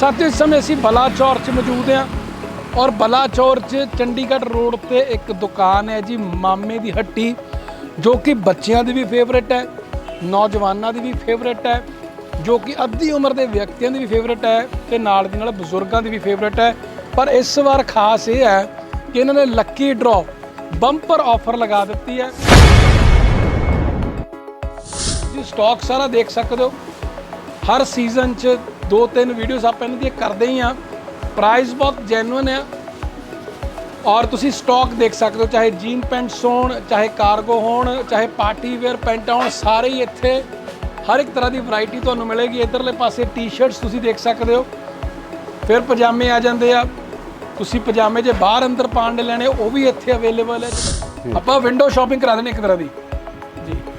ਸਾਥੀਓ ਇਸ ਸਮੇਂ ਅਸੀਂ ਬਲਾਚੌਰ 'ਚ ਮੌਜੂਦ ਹਾਂ ਔਰ ਬਲਾਚੌਰ 'ਚ ਚੰਡੀਗੜ੍ਹ ਰੋਡ ਤੇ ਇੱਕ ਦੁਕਾਨ ਹੈ ਜੀ, ਮਾਮੇ ਦੀ ਹੱਟੀ, ਜੋ ਕਿ ਬੱਚਿਆਂ ਦੀ ਵੀ ਫੇਵਰੇਟ ਹੈ, ਨੌਜਵਾਨਾਂ ਦੀ ਵੀ ਫੇਵਰੇਟ ਹੈ, ਜੋ ਕਿ ਅੱਧੀ ਉਮਰ ਦੇ ਵਿਅਕਤੀਆਂ ਦੀ ਵੀ ਫੇਵਰੇਟ ਹੈ ਤੇ ਨਾਲ ਦੀ ਨਾਲ ਬਜ਼ੁਰਗਾਂ ਦੀ ਵੀ ਫੇਵਰੇਟ ਹੈ। ਪਰ ਇਸ ਵਾਰ ਖਾਸ ਇਹ ਹੈ ਕਿ ਇਹਨਾਂ ਨੇ ਲੱਕੀ ਡਰਾ ਬੰਪਰ ਆਫਰ ਲਗਾ ਦਿੱਤੀ ਹੈ। ਜੀ ਸਟਾਕ ਸਾਰਾ ਦੇਖ ਸਕਦੇ ਹੋ। ਹਰ ਸੀਜ਼ਨ 'ਚ ਦੋ ਤਿੰਨ ਵੀਡੀਓਜ਼ ਆਪਾਂ ਇਹਨਾਂ ਦੀਆਂ ਕਰਦੇ ਹੀ ਆ ਪ੍ਰਾਈਸ ਬਹੁਤ ਜੈਨੂਇਨ ਹੈ ਔਰ ਤੁਸੀਂ ਸਟਾਕ ਦੇਖ ਸਕਦੇ ਹੋ ਚਾਹੇ ਜੀਨ ਪੈਂਟਸ ਹੋਣ ਚਾਹੇ ਕਾਰਗੋ ਹੋਣ ਚਾਹੇ ਪਾਰਟੀ ਵੇਅਰ ਪੈਂਟ ਹੋਣ ਸਾਰੇ ਹੀ ਇੱਥੇ ਹਰ ਇੱਕ ਤਰ੍ਹਾਂ ਦੀ ਵੈਰਾਈਟੀ ਤੁਹਾਨੂੰ ਮਿਲੇਗੀ। ਇਧਰਲੇ ਪਾਸੇ ਟੀ-ਸ਼ਰਟਸ ਤੁਸੀਂ ਦੇਖ ਸਕਦੇ ਹੋ। ਫਿਰ ਪਜਾਮੇ ਆ ਜਾਂਦੇ ਆ। ਤੁਸੀਂ ਪਜਾਮੇ ਜੇ ਬਾਹਰ ਅੰਦਰ ਪਾਉਣ ਦੇ ਲੈਣੇ ਉਹ ਵੀ ਇੱਥੇ ਅਵੇਲੇਬਲ ਹੈ। ਆਪਾਂ ਵਿੰਡੋ ਸ਼ਾਪਿੰਗ ਕਰਾ ਦੇਣੀ ਇੱਕ ਤਰ੍ਹਾਂ ਦੀ।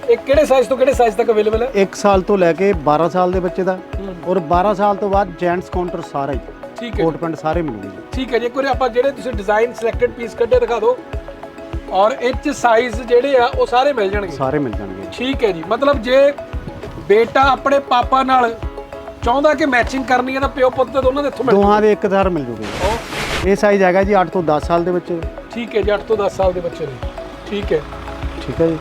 ਇਹ ਕਿਹੜੇ ਸਾਈਜ਼ ਤੋਂ ਕਿਹੜੇ ਸਾਈਜ਼ ਤੱਕ ਅਵੇਲੇਬਲ ਹੈ? 1 ਸਾਲ ਤੋਂ ਲੈ ਕੇ 12 ਸਾਲ ਦੇ ਬੱਚੇ ਦਾ ਔਰ 12 ਸਾਲ ਤੋਂ ਬਾਅਦ ਜੈਂਟਸ ਕਾਊਂਟਰ ਸਾਰਾ ਹੀ। ਠੀਕ ਹੈ। ਕੋਟ ਪੈਂਟ ਸਾਰੇ ਮਿਲੂਗੇ ਜੀ ਠੀਕ ਹੈ ਜੀ ਵਾਰੀ ਆਪਾਂ ਜਿਹੜੇ ਤੁਸੀਂ ਡਿਜ਼ਾਈਨ ਸਿਲੈਕਟਡ ਪੀਸ ਕੱਢੇ ਦਿਖਾ ਦਿਓ। ਔਰ ਇਹ 'ਚ ਸਾਈਜ਼ ਜਿਹੜੇ ਆ ਉਹ ਸਾਰੇ ਮਿਲ ਜਾਣਗੇ। ਸਾਰੇ ਮਿਲ ਜਾਣਗੇ। ਠੀਕ ਹੈ ਜੀ ਮਤਲਬ ਜੇ ਬੇਟਾ ਆਪਣੇ ਪਾਪਾ ਨਾਲ ਚਾਹੁੰਦਾ ਕਿ ਮੈਚਿੰਗ ਕਰਨੀ ਹੈ ਤਾਂ ਪਿਓ ਪੁੱਤ ਤਾਂ ਦੋਨਾਂ ਦੇ ਇੱਥੋਂ ਮਿਲ ਦੋਹਾਂ ਦੇ ਇੱਕ ਧਾਰ ਮਿਲ ਜੂਗੇ। ਉਹ ਇਹ ਸਾਈਜ਼ ਹੈਗਾ ਜੀ 8 ਤੋਂ 10 ਸਾਲ ਦੇ ਬੱਚੇ ਦਾ। ਠੀਕ ਹੈ ਜੀ 8 ਤੋਂ 10 ਸਾਲ ਦੇ ਬੱਚੇ ਲਈ ਠੀਕ ਹੈ। ਠੀਕ ਹੈ ਜੀ।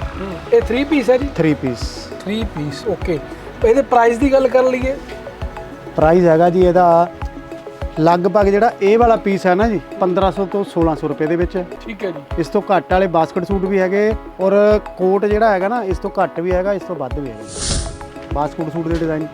ਇਹ 3 ਪੀਸ ਹੈ ਜੀ? 3 ਪੀਸ 3 ਪੀਸ ਓਕੇ ਇਹਦੇ ਪ੍ਰਾਈਸ ਦੀ ਗੱਲ ਕਰ ਲਈਏ। ਪ੍ਰਾਈਸ ਹੈਗਾ ਜੀ ਇਹਦਾ ਲਗਭਗ ਜਿਹੜਾ ਇਹ ਵਾਲਾ ਪੀਸ ਹੈ ਨਾ ਜੀ 1500 ਤੋਂ 1600 ਰੁਪਏ ਦੇ ਵਿੱਚ। ਠੀਕ ਹੈ ਜੀ। ਇਸ ਤੋਂ ਘੱਟ ਵਾਲੇ ਬਾਸਕਟ ਸੂਟ ਵੀ ਹੈਗੇ ਔਰ ਕੋਟ ਜਿਹੜਾ ਹੈਗਾ ਨਾ ਇਸ ਤੋਂ ਘੱਟ ਵੀ ਹੈਗਾ ਇਸ ਤੋਂ ਵੱਧ ਵੀ ਹੈਗਾ। ਬਾਸਕਟ ਸੂਟ ਦੇ ਡਿਜ਼ਾਈਨ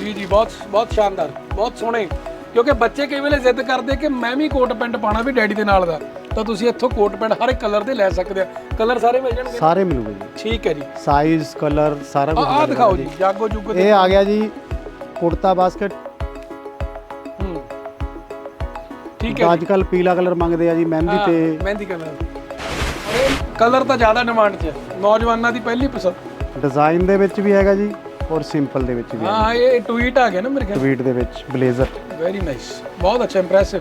ਜੀ ਜੀ ਬਹੁਤ ਬਹੁਤ ਸ਼ਾਨਦਾਰ ਬਹੁਤ ਸੋਹਣੇ। ਕਿਉਂਕਿ ਬੱਚੇ ਕਈ ਵੇਲੇ ਜ਼ਿੱਦ ਕਰਦੇ ਕਿ ਮੈਂ ਵੀ ਕੋਟ ਪੈਂਟ ਪਾਣਾ ਵੀ ਡੈਡੀ ਦੇ ਨਾਲ ਦਾ। ਤਾਂ ਤੁਸੀਂ ਇੱਥੋਂ ਕੋਟ ਪੈਂਟ ਹਰ ਇੱਕ ਕਲਰ ਦੇ ਲੈ ਸਕਦੇ ਆ। ਕਲਰ ਸਾਰੇ ਮਿਲ ਜਾਣਗੇ? ਸਾਰੇ ਮਿਲੂਗੇ ਜੀ। ਠੀਕ ਹੈ ਜੀ। ਸਾਈਜ਼ ਕਲਰ ਸਾਰਾ ਕੁਝ ਆ ਦਿਖਾਓ ਜੀ ਜਾਗੋ ਜੁਗੋ ਇਹ ਆ ਗਿਆ ਜੀ ਕੁੜਤਾ ਬਾਸਕਟ। ਹੂੰ। ਠੀਕ ਹੈ ਅੱਜ ਕੱਲ ਪੀਲਾ ਕਲਰ ਮੰਗਦੇ ਆ ਜੀ ਮਹਿੰਦੀ ਹਾਂ, ਤੇ। ਮਹਿੰਦੀ ਕਲਰ। ਕਲਰ ਤਾਂ ਜ਼ਿਆਦਾ ਡਿਮਾਂਡ 'ਚ ਹੈ। ਨੌਜਵਾਨਾਂ ਦੀ ਪਹਿਲੀ ਪਸੰਦ। ਡਿਜ਼ਾਈਨ ਦੇ ਵਿੱਚ ਵੀ ਹੈਗਾ ਜੀ ਔਰ ਸਿੰਪਲ ਦੇ ਵਿੱਚ ਵੀ ਹਾਂ ਇਹ ਟਵੀਟ ਆ ਗਿਆ ਨਾ ਮੇਰੇ ਖਿਆਲ ਟਵੀਟ ਦੇ ਵਿੱਚ ਬਲੇਜ਼ਰ ਵੈਰੀ ਨਾਈਸ ਬਹੁਤ ਅੱਛਾ ਇੰਪ੍ਰੈਸਿਵ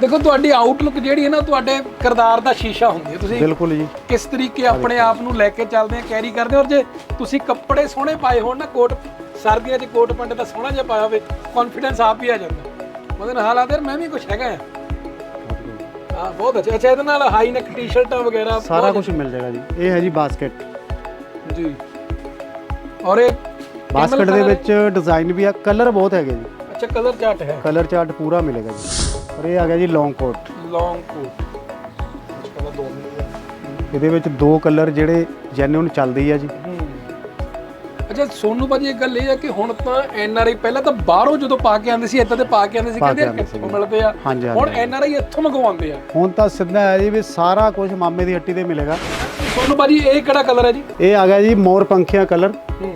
ਦੇਖੋ ਤੁਹਾਡੀ ਆਊਟਲੁੱਕ ਜਿਹੜੀ ਹੈ ਨਾ ਤੁਹਾਡੇ ਕਿਰਦਾਰ ਦਾ ਸ਼ੀਸ਼ਾ ਹੁੰਦੀ ਹੈ। ਤੁਸੀਂ ਬਿਲਕੁਲ ਜੀ। ਕਿਸ ਤਰੀਕੇ ਆਪਣੇ ਆਪ ਨੂੰ ਲੈ ਕੇ ਚੱਲਦੇ ਆ ਕੈਰੀ ਕਰਦੇ ਹੋ ਔਰ ਜੇ ਤੁਸੀਂ ਕੱਪੜੇ ਸੋਹਣੇ ਪਾਏ ਹੋਣ ਨਾ ਕੋਟ ਸਰਦੀਆਂ 'ਚ ਕੋਟ ਪੈਂਟ ਦਾ ਸੋਹਣਾ ਜਿਹਾ ਪਾਇਆ ਹੋਵੇ ਕੌਨਫੀਡੈਂਸ ਆਪ ਹੀ ਆ ਜਾਂਦਾ। ਉਹਦੇ ਨਾਲ ਹਾਲਾਤ ਯਾਰ ਮੈਂ ਵੀ ਕੁਝ ਹੈਗਾ ਆ। ਹਾਂ ਬਹੁਤ ਅੱਛਾ। ਅੱਛਾ ਇਹਦੇ ਨਾਲ ਹਾਈ ਨੈਕ ਟੀ-ਸ਼ਰਟਾਂ ਵਗੈਰਾ ਸਾਰਾ ਕੁਝ ਮਿਲ ਜਾਏਗਾ ਜੀ। ਇਹ ਹੈ ਜੀ ਬਾਸਕਟ ਜੀ। ਔਰ ਇਹ ਬਾਸਕਟ ਦੇ ਵਿੱਚ ਡਿਜ਼ਾਈਨ ਵੀ ਆ ਕਲਰ ਬਹੁਤ ਹੈਗੇ ਜੀ। ਅੱਛਾ ਕਲਰ ਚਾਰਟ ਹੈ। ਕਲਰ ਚਾਰਟ ਪੂਰਾ ਮਿਲੇਗਾ ਜੀ। ਔਰ ਇਹ ਆ ਗਿਆ ਜੀ ਲੌਂਗ ਕੋਟ ਲੌਂਗ ਕੋਟ ਦੋ ਮਿੰਟ ਇਹਦੇ ਵਿੱਚ ਦੋ ਕਲਰ ਜਿਹੜੇ ਜੈਨੂਨ ਚੱਲਦੀ ਆ ਜੀ। ਅੱਛਾ ਸੋਨੂ ਭਾਜੀ ਇੱਕ ਗੱਲ ਇਹ ਹੈ ਕਿ ਹੁਣ ਤਾਂ ਐਨ ਆਰ ਆਈ ਪਹਿਲਾਂ ਤਾਂ ਬਾਹਰੋਂ ਜਦੋਂ ਪਾ ਕੇ ਆਉਂਦੇ ਸੀ ਇੱਦਾਂ ਤੇ ਪਾ ਕੇ ਆਉਂਦੇ ਸੀ ਪਾ ਕਹਿੰਦੇ ਕੇ ਆਉਂਦੇ ਕਿੱਥੋਂ। ਮਿਲਦੇ ਆ। ਹਾਂਜੀ ਹੁਣ ਐਨ ਆਰ ਆਈ ਇੱਥੋਂ ਮੰਗਵਾਉਂਦੇ ਆ। ਹੁਣ ਤਾਂ ਸਿੱਧਾ ਹੈ ਜੀ ਵੀ ਸਾਰਾ ਕੁਝ ਮਾਮੇ ਦੀ ਹੱਟੀ ਤੇ ਮਿਲੇਗਾ। ਸੋਨੂ ਭਾਜੀ ਇਹ ਕਿਹੜਾ ਕਲਰ ਹੈ ਜੀ? ਇਹ ਆ ਗਿਆ ਜੀ ਮੋਰ ਪੰਖੀਆਂ ਕਲਰ ਹੂੰ।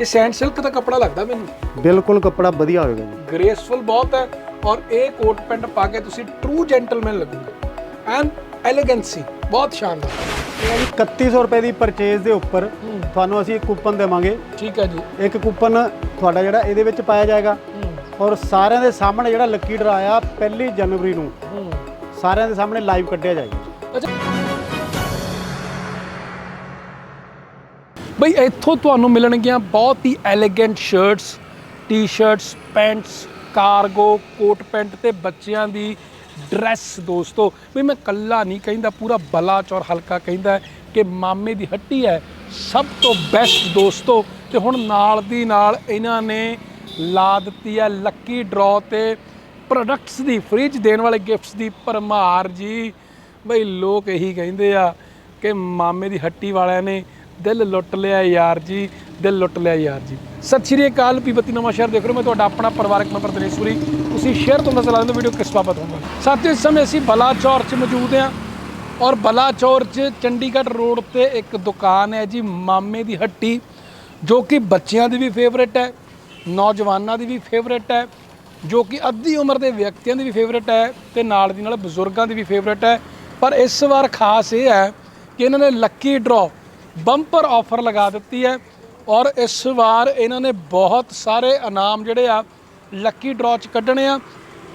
ਇਹ ਸੈਂਡ ਸਿਲਕ ਦਾ ਕੱਪੜਾ ਲੱਗਦਾ ਮੈਨੂੰ। ਬਿਲਕੁਲ ਕੱਪੜਾ ਵਧੀਆ ਹੋਵੇਗਾ ਜੀ। ਗ੍ਰੇਸਫੁਲ ਬਹੁਤ ਹੈ। ਔਰ ਇਹ ਕੋਟ ਪੈਂਟ ਪਾ ਕੇ ਤੁਸੀਂ ਟਰੂ ਜੈਂਟਲਮੈਨ ਲੱਗੋਗੇ। ਐਂਡ ਐਲੀਗੈਂਸੀ ਬਹੁਤ ਸ਼ਾਨਦਾਰ। ਇਹ ਹੈ ਜੀ 3100 ਰੁਪਏ ਦੀ ਪਰਚੇਜ਼ ਦੇ ਉੱਪਰ ਤੁਹਾਨੂੰ ਅਸੀਂ ਇੱਕ ਕੂਪਨ ਦੇਵਾਂਗੇ। ਠੀਕ ਹੈ ਜੀ। ਇੱਕ ਕੂਪਨ ਤੁਹਾਡਾ ਜਿਹੜਾ ਇਹਦੇ ਵਿੱਚ ਪਾਇਆ ਜਾਏਗਾ। ਔਰ ਸਾਰਿਆਂ ਦੇ ਸਾਹਮਣੇ ਜਿਹੜਾ ਲੱਕੀ ਡਰਾ ਆ ਪਹਿਲੀ ਜਨਵਰੀ ਨੂੰ। ਸਾਰਿਆਂ ਦੇ ਸਾਹਮਣੇ ਲਾਈਵ ਕੱਢਿਆ ਜਾਏਗਾ ਬਈ ਇੱਥੋਂ ਤੁਹਾਨੂੰ ਮਿਲਣਗੀਆਂ ਬਹੁਤ ਹੀ elegant shirts t shirts pants cargo coat pant ਤੇ ਬੱਚਿਆਂ ਦੀ ਡਰੈਸ ਦੋਸਤੋ। ਵੀ ਮੈਂ ਕੱਲਾ ਨਹੀਂ ਕਹਿੰਦਾ, ਪੂਰਾ ਬਲਾਚੌਰ ਹਲਕਾ ਕਹਿੰਦਾ ਕਿ ਮਾਮੇ ਦੀ ਹੱਟੀ ਹੈ ਸਭ ਤੋਂ ਬੈਸਟ ਦੋਸਤੋ। ਤੇ ਹੁਣ ਨਾਲ ਦੀ ਨਾਲ ਇਹਨਾਂ ਨੇ ਲਾ ਦਿੱਤੀ ਹੈ ਲੱਕੀ ਡਰਾ ਤੇ ਪ੍ਰੋਡਕਟਸ ਦੀ ਫ੍ਰਿਜ ਦੇਣ ਵਾਲੇ ਗਿਫਟਸ ਦੀ ਭਰਮਾਰ ਜੀ। ਬਈ ਲੋਕ ਇਹੀ ਕਹਿੰਦੇ ਆ ਕਿ ਮਾਮੇ ਦੀ ਹੱਟੀ ਵਾਲਿਆਂ ਨੇ ਦਿਲ ਲੁੱਟ ਲਿਆ ਯਾਰ ਜੀ, ਦਿਲ ਲੁੱਟ ਲਿਆ ਯਾਰ ਜੀ। ਸਤਿ ਸ਼੍ਰੀ ਅਕਾਲ ਪੀਬਤੀ ਨਵਾਂ ਸ਼ਹਿਰ ਦੇਖ ਰਹੇ ਹੋ ਮੈਂ ਤੁਹਾਡਾ ਆਪਣਾ ਪਰਿਵਾਰਕ ਮੈਂਬਰ ਦਿਨੇਸ਼ਵਰੀ ਤੁਸੀਂ ਸ਼ੇਅਰ ਤੋਂ ਮਸਲਾ ਲੈਂਦੇ ਵੀਡੀਓ ਕਿਸ ਬਾਬਤ ਹੋਊਗਾ। ਸਾਥੀਓ, ਇਸ ਸਮੇਂ ਅਸੀਂ ਬਲਾਚੌਰ 'ਚ ਮੌਜੂਦ ਹਾਂ ਔਰ ਬਲਾਚੌਰ 'ਚ ਚੰਡੀਗੜ੍ਹ ਰੋਡ ਤੇ ਇੱਕ ਦੁਕਾਨ ਹੈ ਜੀ, ਮਾਮੇ ਦੀ ਹੱਟੀ, ਜੋ ਕਿ ਬੱਚਿਆਂ ਦੀ ਵੀ ਫੇਵਰੇਟ ਹੈ, ਨੌਜਵਾਨਾਂ ਦੀ ਵੀ ਫੇਵਰੇਟ ਹੈ, ਜੋ ਕਿ ਅੱਧੀ ਉਮਰ ਦੇ ਵਿਅਕਤੀਆਂ ਦੀ ਵੀ ਫੇਵਰੇਟ ਹੈ ਤੇ ਨਾਲ ਦੀ ਨਾਲ ਬਜ਼ੁਰਗਾਂ ਦੀ ਵੀ ਫੇਵਰੇਟ ਹੈ। ਪਰ ਇਸ ਵਾਰ ਖਾਸ ਇਹ ਹੈ ਕਿ ਇਹਨਾਂ ਨੇ ਲੱਕੀ ਡਰਾ ਬੰਪਰ ਆਫਰ ਲਗਾ ਦਿੱਤੀ ਹੈ ਔਰ ਇਸ ਵਾਰ ਇਹਨਾਂ ਨੇ ਬਹੁਤ ਸਾਰੇ ਇਨਾਮ ਜਿਹੜੇ ਆ ਲੱਕੀ ਡਰਾ 'ਚ ਕੱਢਣੇ ਆ।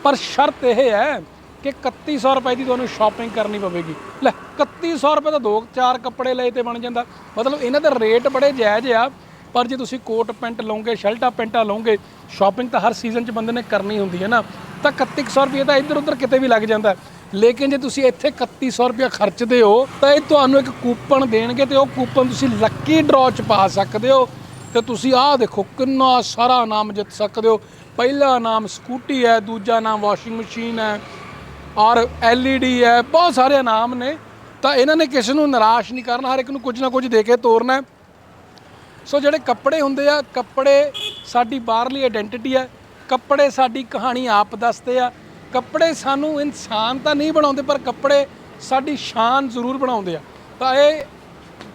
ਪਰ ਸ਼ਰਤ ਇਹ ਹੈ ਕਿ 3100 ਰੁਪਏ ਦੀ ਤੁਹਾਨੂੰ ਸ਼ਾਪਿੰਗ ਕਰਨੀ ਪਵੇਗੀ। ਲੈ 3100 ਰੁਪਏ ਦਾ ਦੋ, ਚਾਰ ਕੱਪੜੇ ਲਏ ਤੇ ਬਣ ਜਾਂਦਾ। ਮਤਲਬ ਇਹਨਾਂ ਦੇ ਰੇਟ ਬੜੇ ਜਾਇਜ਼ ਆ, ਪਰ ਜੇ ਤੁਸੀਂ ਕੋਟ ਪੈਂਟ ਲਓਗੇ, ਸ਼ਰਟਾਂ ਪੈਂਟਾਂ ਲਓਗੇ ਸ਼ਾਪਿੰਗ ਤਾਂ ਹਰ ਸੀਜ਼ਨ 'ਚ ਬੰਦੇ ਨੇ ਕਰਨੀ ਹੁੰਦੀ ਹੈ ਨਾ। ਤਾਂ 3100 ਰੁਪਏ ਤਾਂ ਇੱਧਰ ਉੱਧਰ ਕਿਤੇ ਵੀ ਲੱਗ ਜਾਂਦਾ। ਲੇਕਿਨ ਜੇ ਤੁਸੀਂ ਇੱਥੇ 3100 ਰੁਪਏ ਖਰਚਦੇ ਹੋ, ਤਾਂ ਇਹ ਤੁਹਾਨੂੰ ਇੱਕ ਕੂਪਨ ਦੇਣਗੇ ਤੇ ਉਹ ਕੂਪਨ ਤੁਸੀਂ ਲੱਕੀ ਡਰਾਅ 'ਚ ਪਾ ਸਕਦੇ ਹੋ। ਤੇ ਤੁਸੀਂ ਆਹ ਦੇਖੋ, ਕਿੰਨਾ ਸਾਰਾ ਇਨਾਮ ਜਿੱਤ ਸਕਦੇ ਹੋ। ਪਹਿਲਾ ਇਨਾਮ ਸਕੂਟੀ ਹੈ, ਦੂਜਾ ਨਾਮ ਵਾਸ਼ਿੰਗ ਮਸ਼ੀਨ ਹੈ, ਔਰ LED ਹੈ, ਬਹੁਤ ਸਾਰੇ ਇਨਾਮ ਨੇ। ਤਾਂ ਇਹਨਾਂ ਨੇ ਕਿਸੇ ਨੂੰ ਨਿਰਾਸ਼ ਨਹੀਂ ਕਰਨਾ, ਹਰ ਇੱਕ ਨੂੰ ਕੁਝ ਨਾ ਕੁਝ ਦੇ ਕੇ ਤੋਰਨਾ ਸੋ ਜਿਹੜੇ ਕੱਪੜੇ ਹੁੰਦੇ ਆ, ਕੱਪੜੇ ਸਾਡੀ ਬਾਹਰਲੀ ਆਇਡੈਂਟੀਟੀ ਹੈ, ਕੱਪੜੇ ਸਾਡੀ ਕਹਾਣੀ ਆਪ ਦੱਸਦੇ ਆ। ਕੱਪੜੇ ਸਾਨੂੰ ਇਨਸਾਨ ਤਾਂ ਨਹੀਂ ਬਣਾਉਂਦੇ, ਪਰ ਕੱਪੜੇ ਸਾਡੀ ਸ਼ਾਨ ਜ਼ਰੂਰ ਬਣਾਉਂਦੇ ਆ। ਤਾਂ ਇਹ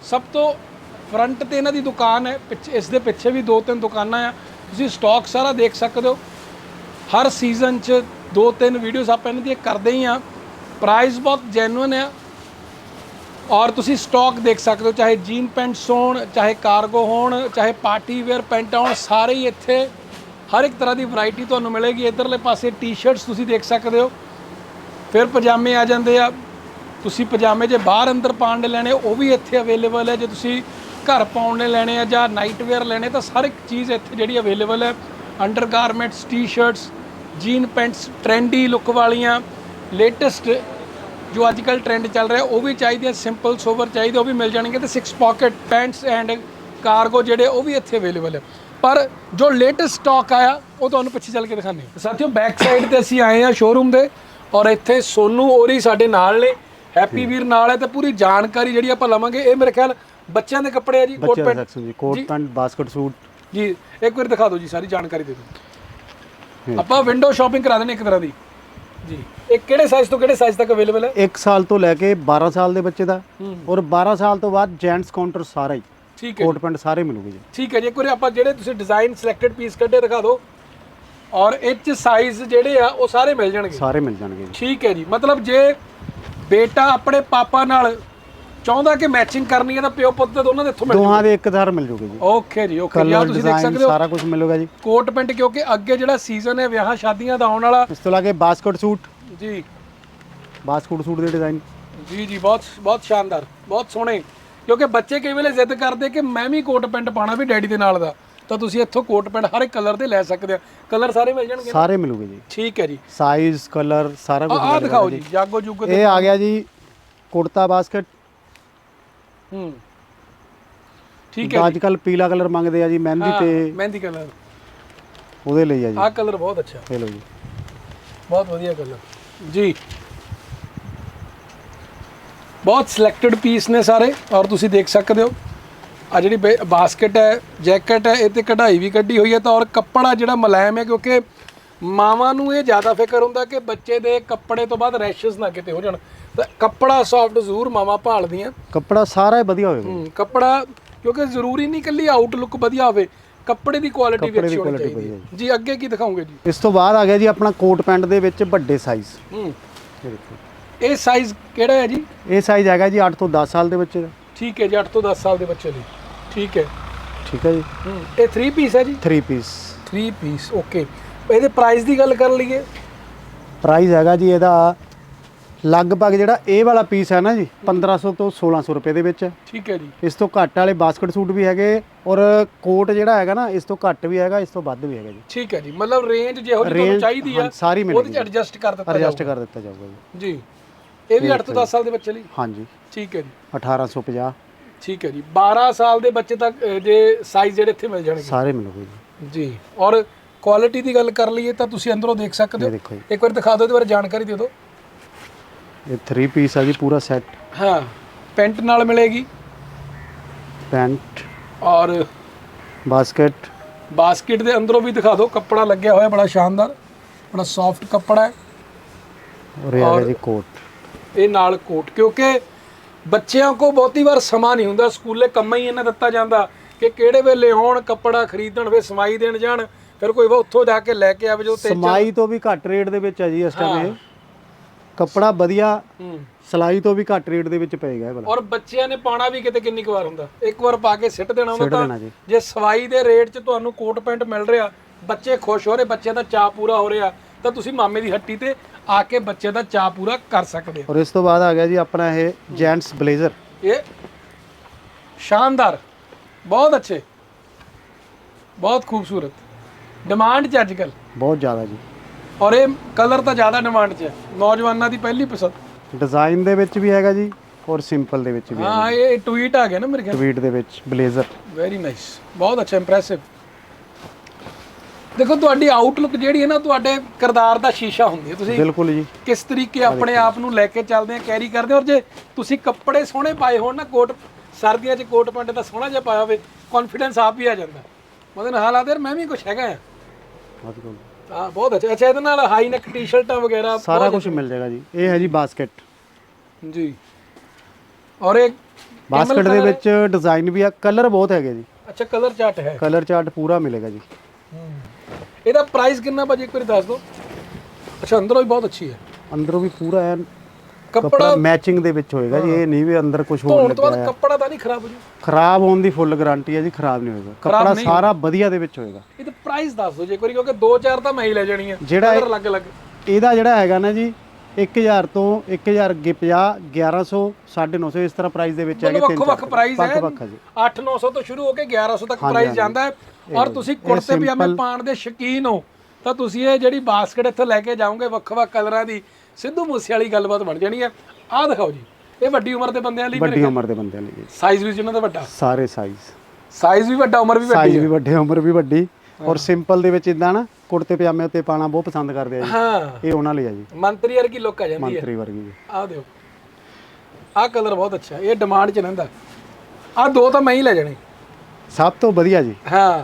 ਸਭ ਤੋਂ ਫਰੰਟ ਤੇ ਇਹਨਾਂ ਦੀ ਦੁਕਾਨ ਹੈ, ਪਿੱਛੇ, ਇਸ ਦੇ ਪਿੱਛੇ ਵੀ ਦੋ ਤਿੰਨ ਦੁਕਾਨਾਂ ਆ। ਤੁਸੀਂ ਸਟਾਕ ਸਾਰਾ ਦੇਖ ਸਕਦੇ ਹੋ। ਹਰ ਸੀਜ਼ਨ 'ਚ ਦੋ ਤਿੰਨ ਵੀਡੀਓਜ਼ ਆਪਾਂ ਇਹਨਾਂ ਦੀਆਂ ਕਰਦੇ ਹੀ ਆ। ਪ੍ਰਾਈਸ ਬਹੁਤ ਜੈਨੂਇਨ ਆ। ਔਰ ਤੁਸੀਂ ਸਟਾਕ ਦੇਖ ਸਕਦੇ ਹੋ, ਚਾਹੇ ਜੀਨ ਪੈਂਟਸ ਹੋਣ, ਚਾਹੇ ਕਾਰਗੋ ਹੋਣ, ਚਾਹੇ ਪਾਰਟੀ ਵੇਅਰ ਪੈਂਟ ਹੋਣ, ਸਾਰੇ ਹੀ ਇੱਥੇ ਹਰ ਇੱਕ ਤਰ੍ਹਾਂ ਦੀ ਵੈਰਾਈਟੀ ਤੁਹਾਨੂੰ ਮਿਲੇਗੀ। ਇਧਰਲੇ ਪਾਸੇ ਟੀ-ਸ਼ਰਟਸ ਤੁਸੀਂ ਦੇਖ ਸਕਦੇ ਹੋ। ਫਿਰ ਪਜਾਮੇ ਆ ਜਾਂਦੇ ਆ। ਤੁਸੀਂ ਪਜਾਮੇ ਜੇ ਬਾਹਰ ਅੰਦਰ ਪਾਉਣ ਦੇ ਲੈਣੇ, ਉਹ ਵੀ ਇੱਥੇ ਅਵੇਲੇਬਲ ਹੈ। ਜੇ ਤੁਸੀਂ ਘਰ ਪਾਉਣ ਦੇ ਲੈਣੇ ਆ ਜਾਂ ਨਾਈਟ ਵੇਅਰ ਲੈਣੇ, ਤਾਂ ਹਰ ਇੱਕ ਚੀਜ਼ ਇੱਥੇ ਜਿਹੜੀ ਅਵੇਲੇਬਲ ਹੈ। Undergarments T-shirts jean pants trendy look ਵਾਲੀਆਂ ਲੇਟੈਸਟ ਜੋ ਅੱਜ ਕੱਲ ਟ੍ਰੈਂਡ ਚੱਲ ਰਿਹਾ, ਉਹ ਵੀ ਚਾਹੀਦੇ ਸਿੰਪਲ ਸੋਬਰ ਚਾਹੀਦੇ, ਉਹ ਵੀ ਮਿਲ ਜਾਣਗੇ। ਤੇ 6 ਪਾਕਟ ਪੈਂਟਸ ਐਂਡ ਕਾਰਗੋ ਜਿਹੜੇ, ਉਹ ਵੀ ਇੱਥੇ ਅਵੇਲੇਬਲ ਹੈ। ਪਰ ਜੋ ਲੇਟੈਸਟ ਸਟਾਕ ਆਇਆ ਉਹ ਤੁਹਾਨੂੰ ਪਿੱਛੇ ਚੱਲ ਕੇ ਹਾਂ। ਸਾਥੀਓ ਬੈਕ ਸਾਈਡ ਤੇ ਅਸੀਂ ਆਏ ਆ ਸ਼ੋਰੂਮ ਦੇ ਔਰ ਇੱਥੇ ਸੋਨੂ ਔਰੀ ਸਾਡੇ ਨਾਲ ਨੇ। ਹੈਪੀ ਵੀਰ ਨਾਲ ਹੈ ਤੇ ਪੂਰੀ ਜਾਣਕਾਰੀ ਜਿਹੜੀ ਆਪਾਂ ਲਵਾਂਗੇ ਇਹ ਮੇਰੇ ਖਿਆਲ ਬੱਚਿਆਂ ਦੇ ਕੱਪੜੇ ਆ ਜੀ ਕੋਟ ਪੈਂਟ ਜੀ ਕੋਟ ਪੈਂਟ ਬਾਸਕਟ ਸੂਟ ਜੀ ਇੱਕ ਵਾਰ ਦਿਖਾ ਦਿਓ ਜੀ ਸਾਰੀ ਜਾਣਕਾਰੀ ਦੇ ਦਿਓ। ਆਪਾਂ ਵਿੰਡੋ ਸ਼ਾਪਿੰਗ ਕਰਾ ਦੇਣੀ ਇੱਕ ਤਰ੍ਹਾਂ ਦੀ। ਜੀ ਇਹ ਕਿਹੜੇ ਸਾਈਜ਼ ਤੋਂ ਕਿਹੜੇ ਸਾਈਜ਼ ਤੱਕ ਅਵੇਲੇਬਲ ਹੈ? 1 ਸਾਲ ਤੋਂ ਲੈ ਕੇ 12 ਸਾਲ ਦੇ ਬੱਚੇ ਦਾ ਔਰ 12 ਸਾਲ ਤੋਂ ਬਾਅਦ ਜੈਂਟਸ ਕਾਊਂਟਰ ਸਾਰਾ ਹੀ। ਠੀਕ ਹੈ ਕੋਟ ਪੈਂਟ ਸਾਰੇ ਮਿਲੂਗੇ ਜੀ। ਠੀਕ ਹੈ ਜੀ ਇੱਕ ਵਾਰੀ ਆਪਾਂ ਜਿਹੜੇ ਤੁਸੀਂ ਡਿਜ਼ਾਈਨ ਸਿਲੈਕਟਡ ਪੀਸ ਕੱਢੇ ਦਿਖਾ ਦਿਓ। ਔਰ ਇਹ ਚ ਸਾਈਜ਼ ਜਿਹੜੇ ਆ ਉਹ ਸਾਰੇ ਮਿਲ ਜਾਣਗੇ। ਸਾਰੇ ਮਿਲ ਜਾਣਗੇ ਜੀ। ਠੀਕ ਹੈ ਜੀ ਮਤਲਬ ਜੇ ਬੇਟਾ ਆਪਣੇ ਪਾਪਾ ਨਾਲ ਚਾਹੁੰਦਾ ਕਿ ਮੈਚਿੰਗ ਕਰਨੀ ਹੈ ਤਾਂ ਪਿਓ ਪੁੱਤ ਤਾਂ ਦੋਨਾਂ ਦੇ ਇੱਥੋਂ ਮਿਲ ਦੋਹਾਂ ਦੇ ਇੱਕ ਧਾਰ ਮਿਲ ਜੂਗੇ ਜੀ। ਓਕੇ ਜੀ ਓਕੇ ਕਲਰ ਤੁਸੀਂ ਦੇਖ ਸਕਦੇ ਹੋ। ਸਾਰਾ ਕੁਝ ਮਿਲੂਗਾ ਜੀ। ਕੋਟ ਪੈਂਟ ਕਿਉਂਕਿ ਅੱਗੇ ਜਿਹੜਾ ਸੀਜ਼ਨ ਹੈ ਵਿਆਹਾਂ ਸ਼ਾਦੀਆਂ ਦਾ ਆਉਣ ਵਾਲਾ। ਇਸ ਤੋਂ ਲਾ ਕੇ ਬਾਸਕਟ ਸੂਟ। ਜੀ। ਬਾਸਕਟ ਸੂਟ ਦੇ ਡਿਜ਼ਾਈਨ ਜੀ ਜੀ ਬਹੁਤ ਬਹੁਤ ਸ਼ਾਨਦਾਰ ਬਹੁਤ ਸੋਹਣੇ। ਕਿਉਂਕਿ ਬੱਚੇ ਕਈ ਵੇਲੇ ਜ਼ਿੱਦ ਕਰਦੇ ਕਿ ਮੈਂ ਵੀ ਕੋਟ ਪੈਂਟ ਪਾਣਾ ਵੀ ਡੈਡੀ ਦੇ ਨਾਲ ਦਾ। ਤਾਂ ਤੁਸੀਂ ਇੱਥੋਂ ਕੋਟ ਪੈਂਟ ਹਰ ਇੱਕ ਕਲਰ ਦੇ ਲੈ ਸਕਦੇ ਆ ਕਲਰ ਸਾਰੇ ਮਿਲ ਜਾਣਗੇ? ਸਾਰੇ ਮਿਲੂਗੇ ਜੀ। ਠੀਕ ਹੈ ਜੀ। ਸਾਈਜ਼ ਕਲਰ ਸਾਰਾ ਕੁਝ ਆਹ ਦਿਖਾਓ ਜੀ ਜਾਗੋ ਜੁਗੋ ਇਹ ਆ ਗਿਆ ਜੀ ਕੁੜਤਾ ਬਾਸਕਟ। ਹੂੰ। ਠੀਕ ਹੈ ਅੱਜ ਕੱਲ ਪੀਲਾ ਕਲਰ ਮੰਗਦੇ ਆ ਜੀ ਮਹਿੰਦੀ ਤੇ। ਮਹਿੰਦੀ ਕਲਰ। ਉਹਦੇ ਲਈ ਆ ਜੀ। ਆਹ ਕਲਰ ਬਹੁਤ ਅੱਛਾ। ਇਹ ਲਓ ਜੀ। ਬਹੁਤ ਵਧੀਆ ਕਲਰ। ਜੀ। ਬਹੁਤ ਸਿਲੈਕਟਡ ਪੀਸ ਨੇ ਸਾਰੇ ਔਰ ਤੁਸੀਂ ਦੇਖ ਸਕਦੇ ਹੋ। ਆ ਜਿਹੜੀ ਬਾਸਕਟ ਹੈ ਜੈਕਟ ਹੈ ਇਹ ਤੇ ਕਢਾਈ ਵੀ ਕੱਢੀ ਹੋਈ ਹੈ ਤਾਂ ਔਰ ਕੱਪੜਾ ਜਿਹੜਾ ਮੁਲਾਇਮ ਹੈ ਕਿਉਂਕਿ ਮਾਵਾਂ ਨੂੰ ਇਹ ਜ਼ਿਆਦਾ ਫਿਕਰ ਹੁੰਦਾ ਕਿ ਬੱਚੇ ਦੇ ਕੱਪੜੇ ਤੋਂ ਬਾਅਦ ਰੈਸ਼ਸ ਨਾ ਕਿਤੇ ਹੋ ਜਾਣ। ਤਾਂ ਕੱਪੜਾ ਸੌਫਟ ਜ਼ਰੂਰ ਮਾਵਾਂ ਭਾਲਦੀਆਂ। ਕੱਪੜਾ ਸਾਰਾ ਹੀ ਵਧੀਆ ਹੋਵੇਗਾ ਹੂੰ ਕੱਪੜਾ ਕਿਉਂਕਿ ਜ਼ਰੂਰੀ ਨਹੀਂ ਇਕੱਲੀ ਆਊਟਲੁੱਕ ਵਧੀਆ ਹੋਵੇ ਕੱਪੜੇ ਦੀ ਕੁਆਲਿਟੀ ਵੀ ਅੱਛੀ ਹੋਣੀ ਚਾਹੀਦੀ ਹੈ। ਜੀ। ਅੱਗੇ ਕੀ ਦਿਖਾਓਗੇ ਜੀ? ਇਸ ਤੋਂ ਬਾਅਦ ਆ ਗਿਆ ਜੀ ਆਪਣਾ ਕੋਟ ਪੈਂਟ ਦੇ ਵਿੱਚ ਵੱਡੇ ਸਾਈਜ਼ ਹੂੰ। ਇਹ ਦੇਖੋ। ਇਹ ਸਾਈਜ਼ ਕਿਹੜਾ ਹੈ ਜੀ? ਇਹ ਸਾਈਜ਼ ਹੈਗਾ ਜੀ 8 ਤੋਂ 10 ਸਾਲ ਦੇ ਬੱਚੇ ਦਾ। ਠੀਕ ਹੈ ਜੀ 8 ਤੋਂ 10 ਸਾਲ ਦੇ ਬੱਚੇ ਲਈ। ਠੀਕ ਹੈ। ਠੀਕ ਹੈ ਜੀ। ਹੂੰ ਇਹ 3 ਪੀਸ ਹੈ ਜੀ? 3 ਪੀਸ 3 ਪੀਸ ਓਕੇ ਇਹਦੇ ਪ੍ਰਾਈਸ ਦੀ ਗੱਲ ਕਰ ਲਈਏ। ਪ੍ਰਾਈਸ ਹੈਗਾ ਜੀ ਇਹਦਾ ਲਗਭਗ ਜਿਹੜਾ ਇਹ ਵਾਲਾ ਪੀਸ ਹੈ ਨਾ ਜੀ 1500 ਤੋਂ 1600 ਰੁਪਏ ਦੇ ਵਿੱਚ। ਹੈ। ਠੀਕ ਹੈ ਜੀ। ਇਸ ਤੋਂ ਘੱਟ ਵਾਲੇ ਬਾਸਕਟ ਸੂਟ ਵੀ ਹੈਗੇ ਔਰ ਕੋਟ ਜਿਹੜਾ ਹੈਗਾ ਨਾ ਇਸ ਤੋਂ ਘੱਟ ਵੀ ਹੈਗਾ ਇਸ ਤੋਂ ਵੱਧ ਵੀ ਹੈਗਾ ਜੀ। ਠੀਕ ਹੈ ਜੀ ਮਤਲਬ ਰੇਂਜ ਜਿਹੋ ਜਿਹੀ ਤੁਹਾਨੂੰ Range, ਚਾਹੀਦੀ ਆ ਹਾਂ, ਸਾਰੀ ਉਹਦੇ ਮਿਲੇਗੀ ਚ ਐਡਜਸਟ ਕਰ ਦਿੱਤਾ ਐਡਜਸਟ ਜਾਊਗਾ। ਕਰ ਦਿੱਤਾ ਜਾਊਗਾ ਜੀ। ਜੀ। ਇਹ ਵੀ 8 ਤੋਂ 10 ਸਾਲ ਦੇ ਬੱਚੇ ਲਈ? ਹਾਂਜੀ। ਠੀਕ ਹੈ ਜੀ। 1850 ਠੀਕ ਹੈ ਜੀ। 12 ਸਾਲ ਦੇ ਬੱਚੇ ਤੱਕ ਜੇ ਸਾਈਜ਼ ਜਿਹੜੇ ਇੱਥੇ ਮਿਲ ਜਾਣਗੇ? ਸਾਰੇ ਮਿਲੂਗੇ ਜੀ। ਜੀ। ਔਰ ਕੁਆਲਿਟੀ ਦੀ ਗੱਲ ਕਰ ਲਈਏ ਤਾਂ ਤੁਸੀਂ ਅੰਦਰੋਂ ਦੇਖ ਸਕਦੇ ਇਹ ਹੋ। ਦੇਖੋ ਜੀ। ਇੱਕ ਵਾਰ ਦਿਖਾ ਦਿਓ ਇਹਦੇ ਬਾਰੇ ਜਾਣਕਾਰੀ ਦੇ ਦਿਓ। ਇਹ 3 ਪੀਸ ਆ ਜੀ ਪੂਰਾ ਸੈੱਟ ਹਾਂ। ਪੈਂਟ ਨਾਲ ਮਿਲੇਗੀ। ਪੈਂਟ। ਔਰ ਬਾਸਕਟ। ਬਾਸਕਟ ਦੇ ਅੰਦਰੋਂ ਵੀ ਦਿਖਾ ਦਿਓ। ਕੱਪੜਾ ਲੱਗਿਆ ਹੋਇਆ ਬੜਾ ਸ਼ਾਨਦਾਰ। ਬੜਾ ਸੌਫਟ ਕੱਪੜਾ ਹੈ। ਔਰ ਇਹ ਆ ਔਰ- ਜੀ ਕੋਟ। ਇਹ ਨਾਲ ਕੋਟ ਕਿਉਂਕਿ ਬੱਚਿਆਂ ਕੋ ਬਹੁਤੀ ਵਾਰ ਸਮਾਂ ਨਹੀਂ ਹੁੰਦਾ ਸਕੂਲੇ ਕੰਮਾਂ ਹੀ ਇਹਨਾਂ ਦਿੱਤਾ ਜਾਂਦਾ ਕਿ ਕਿਹੜੇ ਵੇਲੇ ਆਉਣ ਕੱਪੜਾ ਖਰੀਦਣ ਵੇ ਸਮਾਈ ਦੇਣ ਜਾਣ ਫਿਰ ਕੋਈ ਵਾ ਉੱਥੋਂ ਜਾ ਕੇ ਲੈ ਕੇ ਆਵੇ ਜੋ ਤੇ ਸਮਾਈ ਤੋਂ ਵੀ ਘੱਟ ਰੇਟ ਦੇ ਵਿੱਚ ਆ ਜੀ ਇਸ ਟਾਈਮ ਇਹ। ਕੱਪੜਾ ਵਧੀਆ ਹੂੰ। ਸਲਾਈ ਤੋਂ ਵੀ ਘੱਟ ਰੇਟ ਦੇ ਵਿੱਚ ਪਏਗਾ ਇਹ ਵਾਲਾ। ਔਰ ਬੱਚਿਆਂ ਨੇ ਪਾਣਾ ਵੀ ਕਿਤੇ ਕਿੰਨੀ ਵਾਰ ਹੁੰਦਾ। ਇੱਕ ਵਾਰ ਪਾ ਕੇ ਸਿੱਟ ਦੇਣਾ ਸਿੱਟ ਤਾਂ ਜੀ। ਸਵਾਈ ਦੇ ਰੇਟ 'ਚ ਤੁਹਾਨੂੰ ਕੋਟ ਪੈਂਟ ਮਿਲ ਰਿਹਾ ਬੱਚੇ ਖੁਸ਼ ਹੋ ਰਹੇ ਬੱਚਿਆਂ ਦਾ ਚਾਅ ਪੂਰਾ ਹੋ ਰਿਹਾ ਤਾਂ ਤੁਸੀਂ ਮਾਮੇ ਦੀ ਹੱਟੀ ਤੇ ਆ ਕੇ ਬੱਚੇ ਦਾ ਚਾਅ ਪੂਰਾ ਕਰ ਸਕਦੇ ਹੋ। ਔਰ ਇਸ ਤੋਂ ਬਾਅਦ ਆ ਗਿਆ ਜੀ ਆਪਣਾ ਇਹ ਜੈਂਟਸ ਬਲੇਜ਼ਰ। ਇਹ ਸ਼ਾਨਦਾਰ ਬਹੁਤ ਅੱਛੇ ਬਹੁਤ ਖੂਬਸੂਰਤ। ਡਿਮਾਂਡ 'ਚ ਅੱਜ ਕੱਲ ਬਹੁਤ ਜ਼ਿਆਦਾ ਜੀ। ਔਰ ਇਹ ਕਲਰ ਤਾਂ ਜ਼ਿਆਦਾ ਡਿਮਾਂਡ 'ਚ ਹੈ। ਨੌਜਵਾਨਾਂ ਦੀ ਪਹਿਲੀ ਪਸੰਦ ਡਿਜ਼ਾਈਨ ਦੇ ਵਿੱਚ ਵੀ ਹੈਗਾ ਜੀ ਔਰ ਸਿੰਪਲ ਦੇ ਵਿੱਚ ਵੀ ਹਾਂ ਇਹ ਟਵੀਟ ਆ ਗਿਆ ਨਾ ਮੇਰੇ ਖਿਆਲ ਟਵੀਟ ਦੇ ਵਿੱਚ ਬਲੇਜ਼ਰ। ਵੈਰੀ ਨਾਈਸ ਬਹੁਤ ਅੱਛਾ ਇੰਪ੍ਰੈਸਿਵ ਦੇਖੋ ਤੁਹਾਡੀ ਆਊਟਲੁੱਕ ਜਿਹੜੀ ਹੈ ਨਾ ਤੁਹਾਡੇ ਕਿਰਦਾਰ ਦਾ ਸ਼ੀਸ਼ਾ ਹੁੰਦੀ ਹੈ। ਤੁਸੀਂ ਬਿਲਕੁਲ ਜੀ। ਕਿਸ ਤਰੀਕੇ ਆਪਣੇ ਆਪ ਨੂੰ ਲੈ ਕੇ ਚੱਲਦੇ ਆ ਕੈਰੀ ਕਰਦੇ ਹੋ ਔਰ ਜੇ ਤੁਸੀਂ ਕੱਪੜੇ ਸੋਹਣੇ ਪਾਏ ਹੋਣ ਨਾ ਕੋਟ ਸਰਦੀਆਂ 'ਚ ਕੋਟ ਪੈਂਟ ਦਾ ਸੋਹਣਾ ਜਿਹਾ ਪਾਇਆ ਹੋਵੇ ਕੌਨਫੀਡੈਂਸ ਆਪ ਹੀ ਆ ਜਾਂਦਾ। ਮਤਲਬ ਹਾਲਾਤ ਯਾਰ ਮੈਂ ਵੀ ਕੁਝ ਹੈਗਾ ਆ। ਹਾਂ ਬਹੁਤ ਅੱਛਾ। ਅੱਛਾ ਇਹਦੇ ਨਾਲ ਹਾਈ ਨੈਕ ਟੀ-ਸ਼ਰਟਾਂ ਵਗੈਰਾ ਸਾਰਾ ਕੁਝ ਮਿਲ ਜਾਏਗਾ ਜੀ। ਇਹ ਹੈ ਜੀ ਬਾਸਕਟ ਜੀ। ਔਰ ਇਹ ਬਾਸਕਟ ਦੇ ਵਿੱਚ ਡਿਜ਼ਾਈਨ ਵੀ ਆ ਕਲਰ ਬਹੁਤ ਹੈਗੇ ਜੀ। ਅੱਛਾ ਕਲਰ ਚਾਰਟ ਹੈ। ਕਲਰ ਚਾਰਟ ਪੂਰਾ ਮਿਲੇਗਾ ਜੀ। ਇਹਦਾ ਪ੍ਰਾਈਸ ਕਿੰਨਾ ਭਾਜੀ? ਇੱਕ ਵਾਰੀ ਦੱਸ ਦਿਓ। ਅੱਛਾ ਅੰਦਰੋਂ ਵੀ ਬਹੁਤ ਅੱਛੀ ਹੈ। ਅੰਦਰੋਂ ਵੀ ਪੂਰਾ ਐਨ ਕੱਪੜਾ ਮੈਚਿੰਗ ਦੇ ਵਿੱਚ ਹੋਏਗਾ ਜੀ ਇਹ ਨਹੀਂ ਵੀ ਅੰਦਰ ਕੁਝ ਹੋਰ ਲੱਗਿਆ ਬਾਅਦ ਕੱਪੜਾ ਤਾਂ ਨਹੀਂ ਖਰਾਬ ਹੋ ਜੂ। ਖਰਾਬ ਹੋਣ ਦੀ ਫੁੱਲ ਗਾਰੰਟੀ ਹੈ ਜੀ ਖਰਾਬ ਨਹੀਂ ਹੋਏਗਾ। ਕੱਪੜਾ ਸਾਰਾ ਵਧੀਆ ਦੇ ਵਿੱਚ ਹੋਏਗਾ। ਇਹ ਤਾਂ ਪ੍ਰਾਈਸ ਦੱਸ ਦਿਓ ਜੇ ਵਾਰੀ ਕਿਉਂਕਿ 2-4 ਤਾਂ ਮੈਂ ਹੀ ਲੈ ਜਾਣੀ ਆ ਜਿਹੜਾ ਕਲਰ ਅਲੱਗ-ਅਲੱਗ ਇਹਦਾ ਜਿਹੜਾ ਹੈਗਾ ਨਾ ਜੀ 1000 ਤੋਂ 1000 ਅੱਗੇ 50 1100 950 ਇਸ ਤਰ੍ਹਾਂ ਪ੍ਰਾਈਸ ਦੇ ਵਿੱਚ ਹੈਗੇ ਮਤਲਬ ਵੱਖ-ਵੱਖ ਪ੍ਰਾਈਸ ਹੈ। ਵੱਖ-ਵੱਖ ਹੈ ਜੀ। 8-900 ਤੋਂ ਸ਼ੁਰੂ ਹੋ ਕੇ 1100 ਤੱਕ ਪ੍ਰਾਈਸ ਜਾਂਦਾ ਹੈ। ਔਰ ਤੁਸੀਂ ਕੁੜਤੇ ਪਜਾਮੇ ਪਾਉਣ ਦੇ ਸ਼ੌਕੀਨ ਹੋ ਤਾਂ ਤੁਸੀਂ ਇਹ ਜਿਹੜੀ ਬਾਸਕਟ ਇੱਥੋਂ ਲੈ ਕੇ ਜਾਓਗੇ ਵੱਖ-ਵੱਖ ਕਲਰਾਂ ਦੀ ਸਿੱਧੂ ਮੂਸੇ ਵਾਲੀ ਗੱਲਬਾਤ ਬਣ ਜਾਣੀ ਹੈ। ਆਹ ਦਿਖਾਓ ਜੀ ਇਹ ਵੱਡੀ ਉਮਰ ਦੇ ਬੰਦਿਆਂ ਲਈ ਵੱਡੀ ਉਮਰ ਦੇ ਬੰਦਿਆਂ ਲਈ। ਸਾਈਜ਼ ਵੀ ਜਿਨ੍ਹਾਂ ਦਾ ਵੱਡਾ। ਸਾਰੇ ਸਾਈਜ਼ ਸਾਈਜ਼ ਵੀ ਵੱਡਾ ਉਮਰ ਵੀ ਵੱਡੀ ਸਾਈਜ਼ ਵੀ ਵੱਡੇ ਉਮਰ ਵੀ ਵੱਡੀ। ਔਰ ਸਿੰਪਲ ਦੇ ਵਿੱਚ ਇਦਾਂ ਨਾ ਕੁੜਤੇ ਪਜਾਮੇ ਉੱਤੇ ਪਾਣਾ ਬਹੁਤ ਪਸੰਦ ਕਰਦੇ ਆ ਜੀ। ਹਾਂ। ਇਹ ਉਹਨਾਂ ਲਈ ਆ ਜੀ। ਮੰਤਰੀ ਵਰਗੀ ਲੁੱਕ ਆ ਜਾਂਦੀ ਹੈ। ਮੰਤਰੀ ਵਰਗੀ ਜੀ। ਆਹ ਦਿਓ। ਆਹ ਕਲਰ ਬਹੁਤ ਅੱਛਾ ਇਹ ਡਿਮਾਂਡ 'ਚ ਰਹਿੰਦਾ। ਆਹ ਦੋ ਤਾਂ ਮੈਂ ਹੀ ਲੈ ਜਾਣੇ। ਸਭ ਤੋਂ ਵਧੀਆ ਜੀ। ਹਾਂ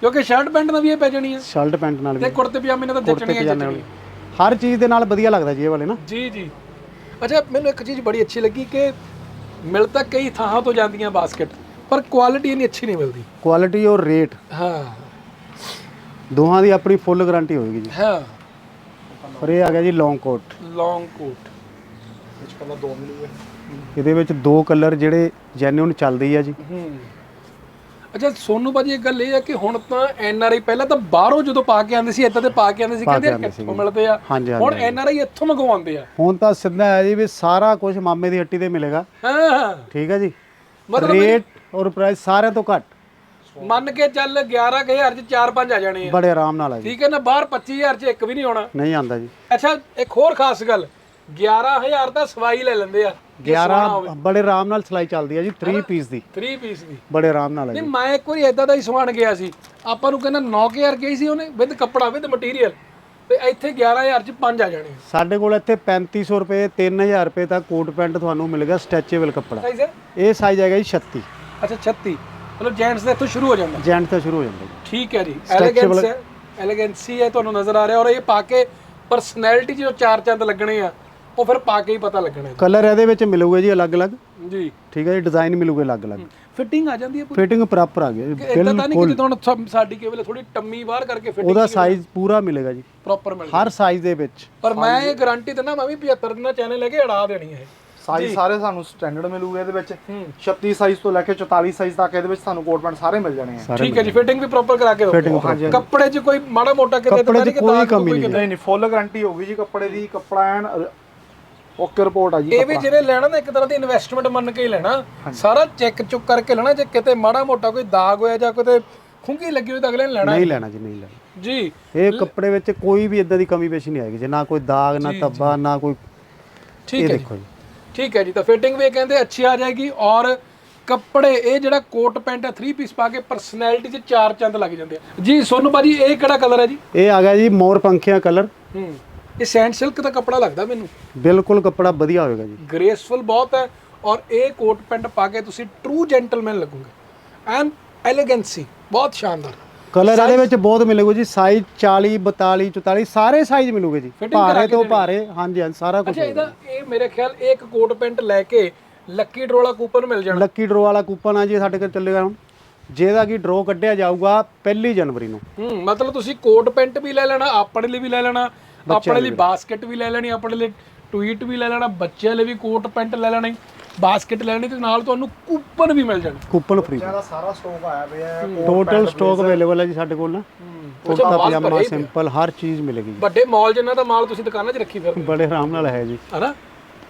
ਕਿਉਂਕਿ ਸ਼ਰਟ ਪੈਂਟ ਨਾਲ ਵੀ ਇਹ ਪੈ ਜਾਣੀ ਹੈ ਸ਼ਰਟ ਪੈਂਟ ਨਾਲ ਵੀ। ਤੇ ਕੁੜਤੇ ਪਜਾਮੇ ਨਾਲ ਤਾਂ ਜੱਟਣੀ ਹੈ ਨਾਲ। ਹਰ ਚੀਜ਼ ਦੇ ਨਾਲ ਵਧੀਆ ਲੱਗਦਾ ਜੀ ਇਹ ਵਾਲੇ ਨਾ। ਜੀ ਜੀ। ਅੱਛਾ ਮੈਨੂੰ ਇੱਕ ਚੀਜ਼ ਬੜੀ ਅੱਛੀ ਲੱਗੀ ਕਿ ਮਿਲ ਤਾਂ ਕਈ ਥਾਂ ਤੋਂ ਜਾਂਦੀਆਂ ਬਾਸਕਟ ਪਰ ਕੁਆਲਿਟੀ ਇੰਨੀ ਅੱਛੀ ਨਹੀਂ ਮਿਲਦੀ। ਕੁਆਲਿਟੀ ਔਰ ਰੇਟ। ਹਾਂ। ਦੋਹਾਂ ਦੀ ਆਪਣੀ ਫੁੱਲ ਗਾਰੰਟੀ ਹੋਏਗੀ ਜੀ। ਹਾਂ। ਔਰ ਇਹ ਆ ਗਿਆ ਜੀ ਲੌਂਗ ਕੋਟ ਲੌਂਗ ਕੋਟ ਵਿੱਚ ਕਲਰ ਦੋ ਮਿਲੂਗੇ ਇਹਦੇ ਵਿੱਚ ਦੋ ਕਲਰ ਜਿਹੜੇ ਜੈਨੂਨ ਚੱਲਦੇ ਆ ਜੀ। ਹੂੰ। ਅੱਛਾ ਸੋਨੂ ਭਾਜੀ ਇੱਕ ਗੱਲ ਇਹ ਹੈ ਕਿ ਹੁਣ ਤਾਂ ਐਨ ਆਰ ਆਈ ਪਹਿਲਾਂ ਤਾਂ ਬਾਹਰੋਂ ਜਦੋਂ ਪਾ ਕੇ ਆਉਂਦੇ ਸੀ ਇੱਦਾਂ ਦੇ ਪਾ ਕੇ ਆਉਂਦੇ ਸੀ ਕਹਿੰਦੇ ਯਾਰ ਕਿੱਥੋਂ ਮਿਲਦੇ ਆ? ਹਾਂਜੀ ਹੁਣ ਐਨ ਆਰ ਆਈ ਇੱਥੋਂ ਮੰਗਵਾਉਂਦੇ ਆ। ਹੁਣ ਤਾਂ ਸਿੱਧਾ ਹੈ ਜੀ ਵੀ ਸਾਰਾ ਕੁਝ ਮਾਮੇ ਦੀ ਹੱਟੀ ਤੇ ਮਿਲੇਗਾ। ਹਾਂ ਹਾਂ। ਠੀਕ ਹੈ ਜੀ? ਮਤਲਬ ਰੇਟ ਔਰ ਪ੍ਰਾਈਸ ਸਾਰਿਆਂ ਤੋਂ ਘੱਟ। ਮੰਨ ਕੇ ਚੱਲ 11000 ਚ 4-5 ਆ ਜਾਣੇ ਆ। ਬੜੇ ਆਰਾਮ ਨਾਲ ਆ ਜੀ। ਠੀਕ ਹੈ ਨਾ ਬਾਹਰ 25000 ਚ ਇੱਕ ਵੀ ਨਹੀਂ ਆਉਣਾ। ਨਹੀਂ ਆਂਦਾ ਜੀ। ਅੱਛਾ ਇੱਕ ਹੋਰ ਖਾਸ ਗੱਲ। 11000 ਦਾ ਸਵਾਈ ਲੈ ਲੈਂਦੇ ਆ। 11 ਬੜੇ ਆਰਾਮ ਨਾਲ ਸਿਲਾਈ ਚੱਲਦੀ ਹੈ ਜੀ 3 ਪੀਸ ਦੀ। 3 ਪੀਸ ਦੀ। ਬੜੇ ਆਰਾਮ ਨਾਲ ਹੈ ਨਹੀਂ ਮੈਂ ਇੱਕ ਵਾਰੀ ਇਦਾਂ ਦਾ ਹੀ ਸਵਾਣ ਗਿਆ ਸੀ। ਆਪਾਂ ਨੂੰ ਕਹਿੰਦਾ 9000 ਕਹੀ ਸੀ ਉਹਨੇ ਵਿਦ ਕੱਪੜਾ ਵਿਦ ਮਟੀਰੀਅਲ ਤੇ ਇੱਥੇ 11000 ਚ 5 ਆ ਜਾਣੇ ਸਾਡੇ ਕੋਲ ਇੱਥੇ 3500 ਰੁਪਏ 3000 ਰੁਪਏ ਤੱਕ ਕੋਟ ਪੈਂਟ ਤੁਹਾਨੂੰ ਮਿਲੇਗਾ ਸਟ੍ਰੈਚੇਬਲ ਕੱਪੜਾ। ਸਾਈਜ਼ ਇਹ ਸਾਈਜ਼ ਹੈਗਾ ਜੀ 36 ਅੱਛਾ 36 ਮਤਲਬ ਜੈਂਟਸ ਦਾ ਇੱਥੋਂ ਸ਼ੁਰੂ ਹੋ ਜਾਂਦਾ। ਜੈਂਟ ਤੋਂ ਸ਼ੁਰੂ ਹੋ ਜਾਂਦਾ ਠੀਕ ਹੈ ਜੀ। ਐਲੀਗੈਂਸ ਐਲੀਗੈਂਸੀ ਹੈ। ਤੁਹਾਨੂੰ ਨਜ਼ਰ ਆ ਰਿਹਾ। ਔਰ ਇਹ ਪਾ ਕੇ ਪਰਸਨੈਲਿਟੀ ਜੋ ਚਾਰ ਚੰਦ ਲੱਗਣੇ ਆ ਉਹ ਫਿਰ ਪਾ ਕੇ ਹੀ ਪਤਾ ਲੱਗਣਾ ਕਲਰ ਇਹਦੇ ਵਿੱਚ ਮਿਲੂਗੇ ਜੀ ਅਲੱਗ-ਅਲੱਗ। ਜੀ। ਠੀਕ ਹੈ ਜੀ ਡਿਜ਼ਾਈਨ ਮਿਲੂਗੇ ਅਲੱਗ-ਅਲੱਗ। ਫਿਟਿੰਗ ਆ ਜਾਂਦੀ ਹੈ ਪੂਰੀ? ਫਿਟਿੰਗ ਪ੍ਰੋਪਰ ਆ ਜੀ ਇਦਾਂ ਤਾਂ ਨਹੀਂ ਕਿ ਜਦੋਂ ਹੁਣ ਸਾ- ਸਾਡੀ ਕੇਵਲ ਥੋੜੀ ਟੰਮੀ ਬਾਹਰ ਕਰਕੇ ਫਿਟਿੰਗ ਉਹਦਾ ਸਾਈਜ਼ ਪੂਰਾ ਮਿਲੇਗਾ ਜੀ। ਪ੍ਰੋਪਰ ਮਿਲ ਹਰ ਸਾਈਜ਼ ਦੇ ਵਿੱਚ। ਪਰ ਮੈਂ ਇਹ ਗਾਰੰਟੀ ਦਿੰਦਾ ਮੈਂ ਵੀ 75 ਦਿਨਾਂ ਚੈਨਲ ਲੈ ਕੇ ਅੜਾ ਦੇਣੀ ਹੈ ਸਾਈਜ਼ ਸਾਰੇ ਸਾਨੂੰ ਸਟੈਂਡਰਡ ਮਿਲੂਗੇ ਇਹਦੇ ਵਿੱਚ। 36 ਸਾਈਜ਼ ਤੋਂ ਲੈ ਕੇ 44 ਸਾਈਜ਼ ਤੱਕ ਇਹਦੇ ਵਿੱਚ ਸਾਨੂੰ ਕੋਟ ਪੈਂਟ ਸਾਰੇ ਮਿਲ ਜਾਣੇ ਆ। ਠੀਕ ਹੈ ਜੀ ਫਿਟਿੰਗ ਵੀ ਪ੍ਰੋਪਰ ਕਰਾ ਕੇ ਦਿਓ। ਕੱਪੜੇ 'ਚ ਕੋਈ ਮਾੜਾ ਮੋਟਾ ਕਿਤੇ ਕੱਪੜੇ 'ਚ ਤਾਂ ਨਹੀਂ ਕਿ ਕੋਈ ਕਮੀ। ਨਹੀਂ ਨਹੀਂ ਫੁੱਲ ਗਾਰੰਟੀ ਹੋਊਗੀ ਜੀ ਕੱਪੜੇ ਦੀ ਕੱਪੜਾ ਐਨ ਓਕੇ ਰਿਪੋਰਟ ਆ ਜੀ ਇਹ ਵੀ ਜਿਹਨੇ ਲੈਣਾ ਨਾ ਇੱਕ ਤਰ੍ਹਾਂ ਦੀ ਇਨਵੈਸਟਮੈਂਟ ਮੰਨ ਕੇ ਹੀ ਲੈਣਾ। ਸਾਰਾ ਚੈੱਕ ਚੁੱਕ ਕਰਕੇ ਲੈਣਾ ਜੇ ਕਿਤੇ ਮਾੜਾ ਮੋਟਾ ਕੋਈ ਦਾਗ ਹੋਇਆ ਜਾਂ ਕਿਤੇ ਖੁੰਗੀ ਲੱਗੀ ਹੋਈ ਤਾਂ ਅਗਲੇ ਨੇ ਲੈਣਾ ਨਹੀਂ ਲੈਣਾ ਜੀ ਨਹੀਂ ਲੈਣਾ। ਜੀ। ਇਹ ਕੱਪੜੇ ਵਿੱਚ ਕੋਈ ਵੀ ਇਦਾਂ ਦੀ ਕਮੀ ਪੇਸ਼ੀ ਨਹੀਂ ਆਏਗੀ ਜੀ ਨਾ ਕੋਈ ਦਾਗ ਨਾ ਧੱਬਾ ਨਾ ਕੋਈ ਠੀਕ ਹੈ ਦੇਖੋ ਜੀ। ਠੀਕ ਹੈ ਜੀ ਤਾਂ ਫਿਟਿੰਗ ਵੀ ਕਹਿੰਦੇ ਅੱਛੀ ਆ ਜਾਏਗੀ ਔਰ ਕੱਪੜੇ ਇਹ ਜਿਹੜਾ ਕੋਟ ਪੈਂਟ ਹੈ 3 ਪੀਸ ਪਾ ਕੇ ਪਰਸਨੈਲਿਟੀ 'ਚ ਚਾਰ ਚੰਦ ਲੱਗ ਜਾਂਦੇ ਆ। ਜੀ ਸੋਨੂ ਬਾਜੀ ਇਹ ਕਿਹੜਾ ਕਲਰ ਹੈ ਜੀ? ਇਹ ਆ ਗਿਆ ਜੀ ਮੋਰ ਪੰਖੀਆਂ ਕਲਰ ਹੂੰ। ਇਹ ਸੈਂਡ ਸਿਲਕ ਦਾ ਕੱਪੜਾ ਲੱਗਦਾ ਮੈਨੂੰ। ਬਿਲਕੁਲ ਕੱਪੜਾ ਵਧੀਆ ਹੋਏਗਾ ਜੀ। ਗ੍ਰੇਸਫੁਲ ਬਹੁਤ ਹੈ ਔਰ ਇਹ ਕੋਟ ਪੈਂਟ ਪਾ ਕੇ ਤੁਸੀਂ ਟਰੂ ਜੈਂਟਲਮੈਨ ਲੱਗੋਗੇ। ਐਂਡ ਐਲੀਗੈਂਸੀ ਬਹੁਤ ਸ਼ਾਨਦਾਰ। ਕਲਰ ਇਹਦੇ ਵਿੱਚ ਬਹੁਤ ਮਿਲੇਗਾ ਜੀ ਸਾਈਜ਼ 40 42 44 ਸਾਰੇ ਸਾਈਜ਼ ਮਿਲੂਗੇ ਜੀ। Fitting ਕਰਾ ਭਾਰੇ ਕੇ ਤੋਂ ਭਾਰੇ ਹਾਂਜੀ ਹਾਂਜੀ ਸਾਰਾ ਕੁਝ ਅੱਛਾ ਇਹਦਾ ਇਹ ਮੇਰੇ ਖਿਆਲ ਇਹ ਇੱਕ ਕੋਟ ਪੈਂਟ ਲੈ ਕੇ ਲੱਕੀ ਡਰੋ ਵਾਲਾ ਕੂਪਨ ਮਿਲ ਜਾਣਾ। ਲੱਕੀ ਡਰੋ ਵਾਲਾ ਕੂਪਨ ਆ ਜੀ ਸਾਡੇ ਕੋਲ ਚੱਲੇਗਾ ਹੁਣ। ਜਿਹਦਾ ਕੀ ਡਰੋ ਕੱਢਿਆ ਜਾਊਗਾ ਪਹਿਲੀ ਜਨਵਰੀ ਨੂੰ। ਹੂੰ ਮਤਲਬ ਤੁਸੀਂ ਕੋਟ ਪੈਂਟ ਵੀ ਲੈ ਲੈਣਾ ਆਪਣੇ ਲਈ ਵੀ ਲੈ ਲੈਣਾ ਆਪਣੇ ਲਈ ਬਾਸਕਟ ਵੀ ਲੈ ਲੈਣੀ ਆਪਣੇ ਲਈ ਟਵੀਟ ਵੀ ਲੈ ਲੈਣਾ ਬੱਚਿਆਂ ਲਈ ਵੀ ਕੋਟ ਪੈਂਟ ਲੈ ਲੈਣੀ ਬਾਸਕਟ ਲੈਣੀ ਤੇ ਨਾਲ ਤੁਹਾਨੂੰ ਕੂਪਨ ਵੀ ਮਿਲ ਜਾਣਾ। ਕੂਪਨ ਫ੍ਰੀ ਇਹਦਾ ਸਾਰਾ ਸਟਾਕ ਆਇਆ ਪਿਆ ਹੈ ਟੋਟਲ ਸਟਾਕ ਅਵੇਲੇਬਲ ਹੈ ਜੀ ਸਾਡੇ ਕੋਲ ਨਾ। ਕੁੜਤਾ ਪਜਾਮਾ ਸਿੰਪਲ ਹਰ ਚੀਜ਼ ਮਿਲੇਗੀ ਵੱਡੇ ਮਾਲ ਜਿੰਨਾ ਦਾ ਮਾਲ ਤੁਸੀਂ ਦੁਕਾਨਾਂ 'ਚ ਰੱਖੀ ਫਿਰ ਬੜੇ ਆਰਾਮ ਨਾਲ ਹੈ ਜੀ। ਹਨਾ?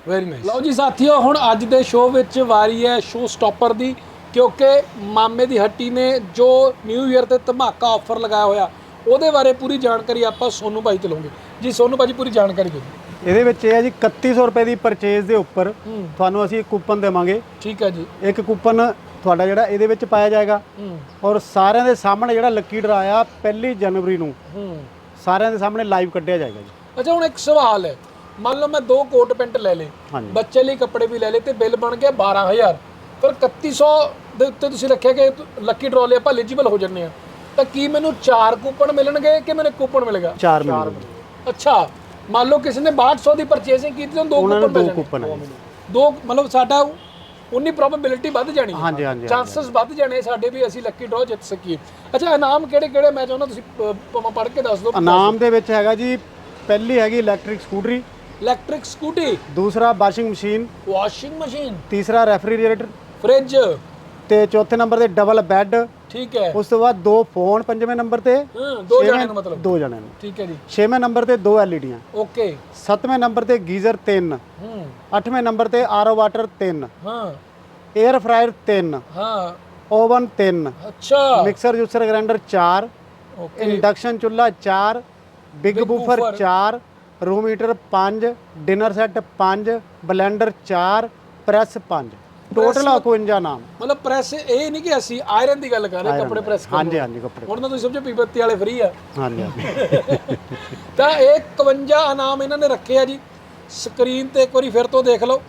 ਵੈਰੀ ਨਾਈਸ ਲਓ ਜੀ ਸਾਥੀਓ ਹੁਣ ਅੱਜ ਦੇ ਸ਼ੋਅ ਵਿੱਚ ਵਾਰੀ ਹੈ ਸ਼ੋਅ ਸਟਾਪਰ ਦੀ ਕਿਉਂਕਿ ਮਾਮੇ ਦੀ ਹੱਟੀ ਨੇ ਜੋ ਨਿਊ ਇਅਰ ਤੇ ਧਮਾਕਾ ਆਫਰ ਲਗਾਇਆ ਹੋਇਆ ਉਹਦੇ ਬਾਰੇ ਪੂਰੀ ਜਾਣਕਾਰੀ ਆਪਾਂ ਸੋਨੂ ਭਾਈ ਤੋਂ ਲਵਾਂਗੇ। ਜੀ ਸੋਨੂ ਭਾਜੀ ਪੂਰੀ ਜਾਣਕਾਰੀ ਦਿਓ। ਇਹਦੇ ਵਿੱਚ ਇਹ ਹੈ ਜੀ 3100 ਰੁਪਏ ਦੀ ਪਰਚੇਜ਼ ਦੇ ਉੱਪਰ ਹੂੰ। ਤੁਹਾਨੂੰ ਅਸੀਂ ਇੱਕ ਕੂਪਨ ਦੇਵਾਂਗੇ। ਠੀਕ ਹੈ ਜੀ। ਇੱਕ ਕੂਪਨ ਤੁਹਾਡਾ ਜਿਹੜਾ ਇਹਦੇ ਵਿੱਚ ਪਾਇਆ ਜਾਏਗਾ। ਹੂੰ। ਔਰ ਸਾਰਿਆਂ ਦੇ ਸਾਹਮਣੇ ਜਿਹੜਾ ਲੱਕੀ ਡਰਾ ਆ ਪਹਿਲੀ ਜਨਵਰੀ ਨੂੰ ਹੂੰ। ਸਾਰਿਆਂ ਦੇ ਸਾਹਮਣੇ ਲਾਈਵ ਕੱਢਿਆ ਜਾਏਗਾ ਜੀ। ਅੱਛਾ ਹੁਣ ਇੱਕ ਸਵਾਲ ਹੈ। ਮੰਨ ਲਓ ਮੈਂ ਦੋ ਕੋਟ ਪੈਂਟ ਲੈ ਲੇ ਹਾਂਜੀ। ਬੱਚੇ ਲਈ ਕੱਪੜੇ ਵੀ ਲੈ ਲੇ ਤੇ ਬਿੱਲ ਬਣ ਗਿਆ 12000 ਫਿਰ 3100 ਦੇ ਉੱਤੇ ਤੁਸੀਂ ਰੱਖਿਆ ਕਿ ਲੱਕੀ ਡਰਾਅ ਲਈ ਆਪਾਂ ਐਲੀਜੀਬਲ ਹੋ ਜੰਨੇ ਆ ਤਾਂ ਕੀ ਮੈਨੂੰ ਚਾਰ ਕੂਪਨ ਮਿਲਣਗੇ ਕਿ ਮੈਨੂੰ ਕੂਪਨ ਮਿਲੇਗਾ? ਚਾਰ ਮਿਲਣਗੇ। ਅੱਛਾ ਮੰਨ ਲਓ ਕਿਸੇ ਨੇ 6200 ਦੀ ਪਰਚੇਸਿੰਗ ਕੀਤੀ ਤਾਂ ਦੋ ਉਹਨਾਂ ਨੂੰ ਦੋ ਕੂਪਨ ਦੋ ਮਤਲਬ ਸਾਡਾ ਉਨੀ ਪ੍ਰੋਬੇਬਿਲਿਟੀ ਵੱਧ ਜਾਣੀ ਹੈ ਹਾਂਜੀ ਹਾਂਜੀ ਚਾਂਸਸ ਵੱਧ ਜਾਣੇ ਸਾਡੇ ਵੀ ਅਸੀਂ ਲੱਕੀ ਡਰਾਅ ਜਿੱਤ ਸਕੀਏ। ਅੱਛਾ ਇਨਾਮ ਕਿਹੜੇ ਕਿਹੜੇ? ਮੈਂ ਚਾਹੁੰਦਾ ਤੁਸੀਂ ਪੜ੍ਹ ਕੇ ਦੱਸ ਦਿਓ। ਇਨਾਮ ਦੇ ਵਿੱਚ ਹੈਗਾ ਜੀ ਪਹਿਲੀ ਹੈਗੀ ਇਲੈਕਟ੍ਰਿਕ ਸਕੂਟਰੀ ਇਲੈਕਟ੍ਰਿਕ ਸਕੂਟੀ ਦੂਸਰਾ ਵਾਸ਼ਿੰਗ ਮਸ਼ੀਨ ਵਾਸ਼ਿੰਗ ਮਸ਼ੀਨ ਤੀਸਰਾ ਰੈਫਰੀਜਰੇਟਰ ਫ੍ਰਿਜ ਤੇ ਚੌਥੇ ਨੰਬਰ ਤੇ ਡਬਲ ਬੈੱਡ ਠੀਕ ਹੈ। ਉਸ ਤੋਂ ਬਾਅਦ ਦੋ ਫੋਨ ਪੰਜਵੇਂ ਨੰਬਰ ਤੇ ਹਾਂ ਦੋ ਜਾਣੇ ਨੂੰ ਮਤਲਬ। ਦੋ ਜਣਿਆਂ ਨੂੰ। ਠੀਕ ਹੈ ਜੀ। ਛੇਵੇਂ ਨੰਬਰ ਤੇ ਦੋ ਐਲਈਡੀਆਂ। ਓਕੇ। ਸੱਤਵੇਂ ਨੰਬਰ ਤੇ ਗੀਜ਼ਰ 3 ਹੂੰ। ਅੱਠਵੇਂ ਨੰਬਰ ਤੇ ਆਰਓ ਵਾਟਰ 3 ਹਾਂ। 에ਅਰ ਫਰਾਇਰ 3 ਹਾਂ। ਓਵਨ 3 ਅੱਛਾ। Mixer juicer grinder 4 okay. Induction ਚੁੱਲ੍ਹਾ 4 big Big woofer woofer 4 room heater 5 dinner set 5 blender 4 press 5 total 51 ਨਾਮ। ਮਤਲਬ ਪ੍ਰੈਸ ਇਹ ਨਹੀਂ ਕਿ ਅਸੀਂ ਆਇਰਨ ਦੀ ਗੱਲ ਕਰ ਰਹੇ ਕੱਪੜੇ ਪ੍ਰੈਸ ਕਰਨ ਹਾਂਜੀ ਹਾਂਜੀ ਕੱਪੜੇ ਹੁਣ ਤਾਂ ਤੁਸੀਂ ਸਮਝੋ ਪੀਪਤੀ ਵਾਲੇ ਫ੍ਰੀ ਆ। ਹਾਂਜੀ ਤਾਂ ਇਹ 51 ਇਨਾਮ ਇਹਨਾਂ ਨੇ ਰੱਖੇ ਆ ਜੀ। ਸਕਰੀਨ ਤੇ ਇੱਕ ਵਾਰੀ ਫਿਰ ਤੋਂ ਦੇਖ ਲਓ।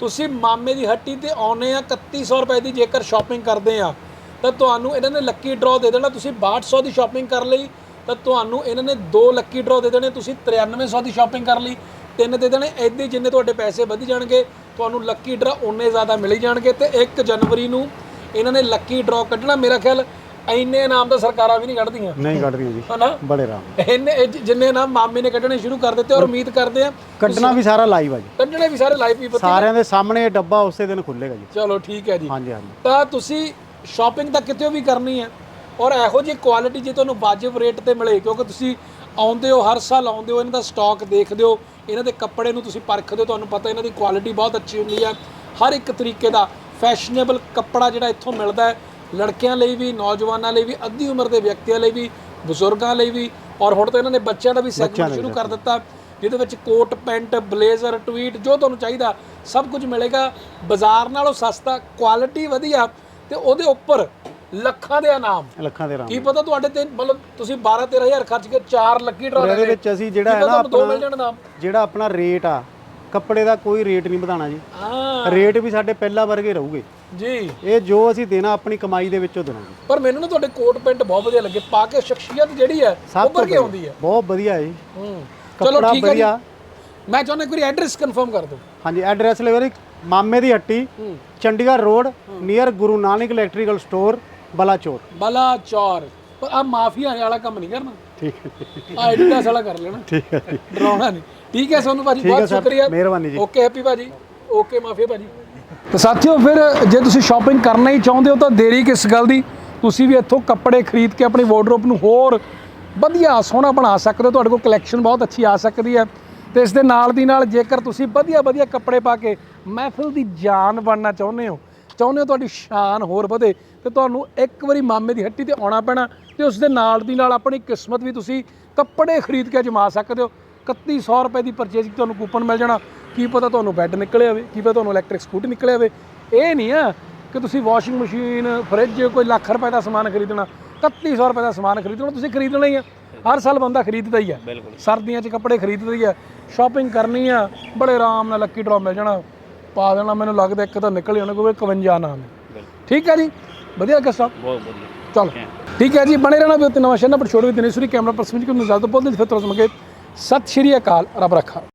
ਤੁਸੀਂ ਮਾਮੇ ਦੀ ਹੱਟੀ ਤੇ ਆਉਨੇ ਆ 3100 ਰੁਪਏ ਦੀ ਜੇਕਰ ਸ਼ਾਪਿੰਗ ਕਰਦੇ ਆ ਤਾਂ ਤੁਹਾਨੂੰ ਇਹਨਾਂ ਨੇ ਲੱਕੀ ਡਰਾਅ ਦੇ ਦੇਣਾ। ਤੁਸੀਂ 6200 ਦੀ ਸ਼ਾਪਿੰਗ ਕਰ ਲਈ ਤਾਂ ਤੁਹਾਨੂੰ ਇਹਨਾਂ ਨੇ ਦੋ ਲੱਕੀ ਡਰਾਅ ਦੇ ਦੇਣੇ। ਤੁਸੀਂ 9300 ਦੀ ਸ਼ਾਪਿੰਗ ਕਰ ਲਈ। ਤਿੰਨ ਦੇ ਦੇਣੇ ਐਦੇ ਜਿੰਨੇ ਤੁਹਾਡੇ ਪੈਸੇ ਵਧੀ ਜਾਣਗੇ ਤੁਹਾਨੂੰ ਲੱਕੀ ਡਰਾਅ ਉਨੇ ਜ਼ਿਆਦਾ ਮਿਲ ਜਾਣਗੇ ਤੇ 1 ਜਨਵਰੀ ਨੂੰ ਇਹਨਾਂ ਨੇ ਲੱਕੀ ਡਰਾਅ ਕੱਢਣਾ ਮੇਰਾ ਖਿਆਲ ਇੰਨੇ ਇਨਾਮ ਤਾਂ ਸਰਕਾਰਾਂ ਵੀ ਨਹੀਂ ਕੱਢਦੀਆਂ। ਨਹੀਂ ਕੱਢਦੀਆਂ ਜੀ ਹਨਾ? ਬੜੇ ਇਹ ਜ- ਜਿੰਨੇ ਨਾਮ ਮਾਮੇ ਨੇ ਕੱਢਣੇ ਸ਼ੁਰੂ ਕਰ ਦਿੱਤੇ ਔਰ ਉਮੀਦ ਕਰਦੇ ਆ ਕੱਢਣਾ ਵੀ ਸਾਰਾ ਲਾਈਵ ਆ ਜੀ। ਕੱਢਣੇ ਵੀ ਸਾਰੇ ਲਾਈਵ ਹੀ ਪਤੀ ਸਾਰਿਆਂ ਦੇ ਸਾਹਮਣੇ ਇਹ ਡੱਬਾ ਉਸੇ ਦਿਨ ਖੁੱਲੇਗਾ ਜੀ। ਚਲੋ ਠੀਕ ਹੈ ਜੀ। ਹਾਂਜੀ ਹਾਂਜੀ। ਤਾਂ ਤੁਸੀਂ ਸ਼ਾਪਿੰਗ ਤਾਂ ਕਿਤੇ ਵੀ ਕਰਨੀ ਹੈ ਔਰ ਇਹੋ ਜਿਹੀ ਕੁਆਲਿਟੀ ਜੇ ਤੁਹਾਨੂੰ ਵਾਜਿਬ ਰੇਟ ਤੇ ਮਿਲੇ ਕਿਉਂਕਿ ਤੁਸੀਂ ਆਉਂਦੇ ਹੋ ਹਰ ਸਾਲ ਆਉਂਦੇ ਹੋ ਇਹਨਾਂ ਦਾ ਸਟਾਕ ਦੇਖਦੇ ਹੋ ਇਹਨਾਂ ਦੇ ਕੱਪੜੇ ਨੂੰ ਤੁਸੀਂ ਪਰਖਦੇ ਹੋ ਤੁਹਾਨੂੰ ਪਤਾ ਇਹਨਾਂ ਦੀ ਕੁਆਲਿਟੀ ਬਹੁਤ ਅੱਛੀ ਹੁੰਦੀ ਹੈ। ਹਰ ਇੱਕ ਤਰੀਕੇ ਦਾ ਫੈਸ਼ਨੇਬਲ ਕੱਪੜਾ ਜਿਹੜਾ ਇੱਥੋਂ ਮਿਲਦਾ ਹੈ ਲੜਕਿਆਂ ਲਈ ਵੀ ਨੌਜਵਾਨਾਂ ਲਈ ਵੀ ਅੱਧੀ ਉਮਰ ਦੇ ਵਿਅਕਤੀਆਂ ਲਈ ਵੀ ਬਜ਼ੁਰਗਾਂ ਲਈ ਵੀ ਔਰ ਹੁਣ ਤਾਂ ਇਹਨਾਂ ਨੇ ਬੱਚਿਆਂ ਦਾ ਵੀ ਸੈਗਮੈਂਟ ਸ਼ੁਰੂ ਕਰ ਦਿੱਤਾ ਜਿਹਦੇ ਵਿੱਚ ਕੋਟ ਪੈਂਟ ਬਲੇਜ਼ਰ ਟਵੀਟ ਜੋ ਤੁਹਾਨੂੰ ਚਾਹੀਦਾ ਸਭ ਕੁਝ ਮਿਲੇਗਾ। ਬਾਜ਼ਾਰ ਨਾਲੋਂ ਸਸਤਾ ਕੁਆਲਿਟੀ ਵਧੀਆ ਤੇ ਉਹਦੇ ਉੱਪਰ ਲੱਖਾਂ ਦੇ ਇਨਾਮ। ਲੱਖਾਂ ਦੇ ਆਰਾਮ ਕੀ ਪਤਾ ਤੁਹਾਡੇ ਤੇ ਮਤਲਬ ਤੁਸੀਂ 12 13000 ਖਰਚ ਕੇ ਚਾਰ ਲੱਕੀ ਡਰਾ ਇਹਦੇ ਵਿੱਚ ਅਸੀਂ ਜਿਹੜਾ ਹੈ ਨਾ ਆਪਣਾ ਇਨਾਮ। ਜਿਹੜਾ ਆਪਣਾ ਰੇਟ ਆ ਕੱਪੜੇ ਦਾ ਕੋਈ ਰੇਟ ਨਹੀਂ ਵਧਾਣਾ ਜੀ। ਹਾਂ। ਰੇਟ ਵੀ ਸਾਡੇ ਪਹਿਲਾਂ ਵਰਗੇ ਰਹੂਗੇ। ਜੀ। ਇਹ ਜੋ ਅਸੀਂ ਦੇਣਾ ਆਪਣੀ ਕਮਾਈ ਦੇ ਵਿੱਚੋਂ ਦੇਣਾ ਪਰ ਮੈਨੂੰ ਨਾ ਤੁਹਾਡੇ ਕੋਟ ਪੈਂਟ ਬਹੁਤ ਵਧੀਆ ਲੱਗੇ। ਪਾ ਕੇ ਸ਼ਖਸੀਅਤ ਜਿਹੜੀ ਹੈ ਉੱਪਰ ਕੇ ਆਉਂਦੀ ਹੈ। ਬਹੁਤ ਵਧੀਆ ਹੈ ਜੀ। ਹੂੰ। ਚਲੋ ਠੀਕ ਹੈ ਜੀ। ਵਧੀਆ। ਮੈਂ ਚਾਹੁੰਦਾ ਇੱਕ ਵਾਰੀ ਐਡਰੈਸ ਕਨਫਰਮ ਕਰ ਦਿਓ। ਹਾਂਜੀ ਐਡਰੈਸ ਲੈ ਵਾਰੀ ਮਾਮੇ ਦੀ ਹੱਟੀ Chandigarh road near Guru Nanak electrical store. Balachaur. Balachaur ਪਰ ਆ ਮਾਫੀਆ ਵਾਲਾ ਕੰਮ ਨਹੀਂ ਕਰਨਾ। ਠੀਕ ਹੈ ਆ ਐਡੀਡਾਸ ਵਾਲਾ ਕਰ ਲੈਣਾ। ਠੀਕ ਹੈ ਜੀ। ਡਰਾਉਣਾ ਨਹੀਂ। ਠੀਕ ਹੈ ਸੋਨੂੰ ਭਾਜੀ ਠੀਕ ਹੈ ਬਹੁਤ ਸਰ, ਸ਼ੁਕਰੀਆ। ਮਿਹਰਬਾਨੀ ਜੀ। ਓਕੇ ਹੈਪੀ ਭਾਜੀ। ਓਕੇ ਮਾਫੀਆ ਭਾਜੀ। ਤਾਂ ਸਾਥੀਓ ਫਿਰ ਜੇ ਤੁਸੀਂ ਸ਼ਾਪਿੰਗ ਕਰਨਾ ਹੀ ਚਾਹੁੰਦੇ ਹੋ ਤਾਂ ਦੇਰੀ ਕਿਸ ਗੱਲ ਦੀ? ਤੁਸੀਂ ਵੀ ਇੱਥੋਂ ਕੱਪੜੇ ਖਰੀਦ ਕੇ ਆਪਣੀ ਵਾਰਡਰੋਬ ਨੂੰ ਹੋਰ ਵਧੀਆ ਸੋਹਣਾ ਬਣਾ ਸਕਦੇ ਹੋ। ਤੁਹਾਡੇ ਕੋਲ ਕਲੈਕਸ਼ਨ ਬਹੁਤ ਅੱਛੀ ਆ ਸਕਦੀ ਹੈ। ਤੇ ਇਸ ਦੇ ਨਾਲ ਦੀ ਨਾਲ ਜੇਕਰ ਤੁਸੀਂ ਵਧੀਆ ਵਧੀਆ ਕੱਪੜੇ ਪਾ ਕੇ ਮਹਿਫਿਲ ਦੀ ਜਾਨ ਬਣਨਾ ਚਾਹੁੰਦੇ ਹੋ ਚਾਹੁੰਦੇ ਹੋ ਤੁਹਾਡੀ ਸ਼ਾਨ ਹੋਰ ਵਧੇ ਤੇ ਤੁਹਾਨੂੰ ਇੱਕ ਵਾਰੀ ਮਾਮੇ ਦੀ ਹੱਟੀ ਤੇ ਆਉਣਾ ਪੈਣਾ ਤੇ ਉਸ ਦੇ ਨਾਲ ਦੀ ਨਾਲ ਆਪਣੀ ਕਿਸਮਤ ਵੀ ਤੁਸੀਂ ਕੱਪੜੇ ਖਰੀਦ ਕੇ ਜਮਾ ਸਕਦੇ ਹੋ। 3100 ਰੁਪਏ ਦੀ ਪਰਚੇਜ਼ ਤੁਹਾਨੂੰ ਕੂਪਨ ਮਿਲ ਜਾਣਾ। ਕੀ ਪਤਾ ਤੁਹਾਨੂੰ ਬੈੱਡ ਨਿਕਲੇ ਆਵੇ ਕੀ ਪਤਾ ਤੁਹਾਨੂੰ ਇਲੈਕਟ੍ਰਿਕ ਸਕੂਟੀ ਨਿਕਲੇ ਆਵੇ ਇਹ ਨਹੀਂ ਆ ਕਿ ਤੁਸੀਂ ਵਾਸ਼ਿੰਗ ਮਸ਼ੀਨ ਫ੍ਰਿਜ ਕੋਈ ਲੱਖ ਰੁਪਏ ਦਾ ਸਮਾਨ ਖਰੀਦਣਾ 3100 ਰੁਪਏ ਦਾ ਸਮਾਨ ਖਰੀਦਣਾ ਤੁਸੀਂ ਖਰੀਦਣਾ ਹੀ ਆ। ਹਰ ਸਾਲ ਬੰਦਾ ਖਰੀਦਦਾ ਹੀ ਆ। ਸਰਦੀਆਂ 'ਚ ਕੱਪੜੇ ਖਰੀਦਦਾ ਹੀ ਆ। ਸ਼ਾਪਿੰਗ ਕਰਨੀ ਆ ਬੜੇ ਆਰਾਮ ਨਾਲ ਲੱਕੀ ਡਰਾ ਮਿਲ ਜਾਣਾ। ਪਾ ਦੇਣਾ ਮੈਨੂੰ ਲੱਗਦਾ ਇੱਕ ਤਾਂ ਨਿਕਲ ਜਾਣਾ ਕੋਈ 51 ਨਾਮ ਹੈ ਠੀਕ ਹੈ ਜੀ? ਵਧੀਆ ਲੱਗਾ ਸਭ ਬਹੁਤ ਵਧੀਆ। ਚਲੋ। ਠੀਕ ਹੈ। ਜੀ ਬਣੇ ਰਹਿਣਾ ਵੀ ਉੱਤੇ ਨਵਾਂ ਸ਼ਹਿਰ ਨਾ ਪਰ ਛੋੜ ਵੀ ਦਿਨੇਸ਼ਵਰੀ ਕੈਮਰਾ ਪਰਸਨ ਜੀ ਨੂੰ ਜ਼ਿਆਦਾ ਬੋਲਦੇ ਫਿਰ ਤੋਂ ਸਮਗੇ ਸਤਿ ਸ਼੍ਰੀ ਅਕਾਲ ਰੱਬ ਰੱਖਾ।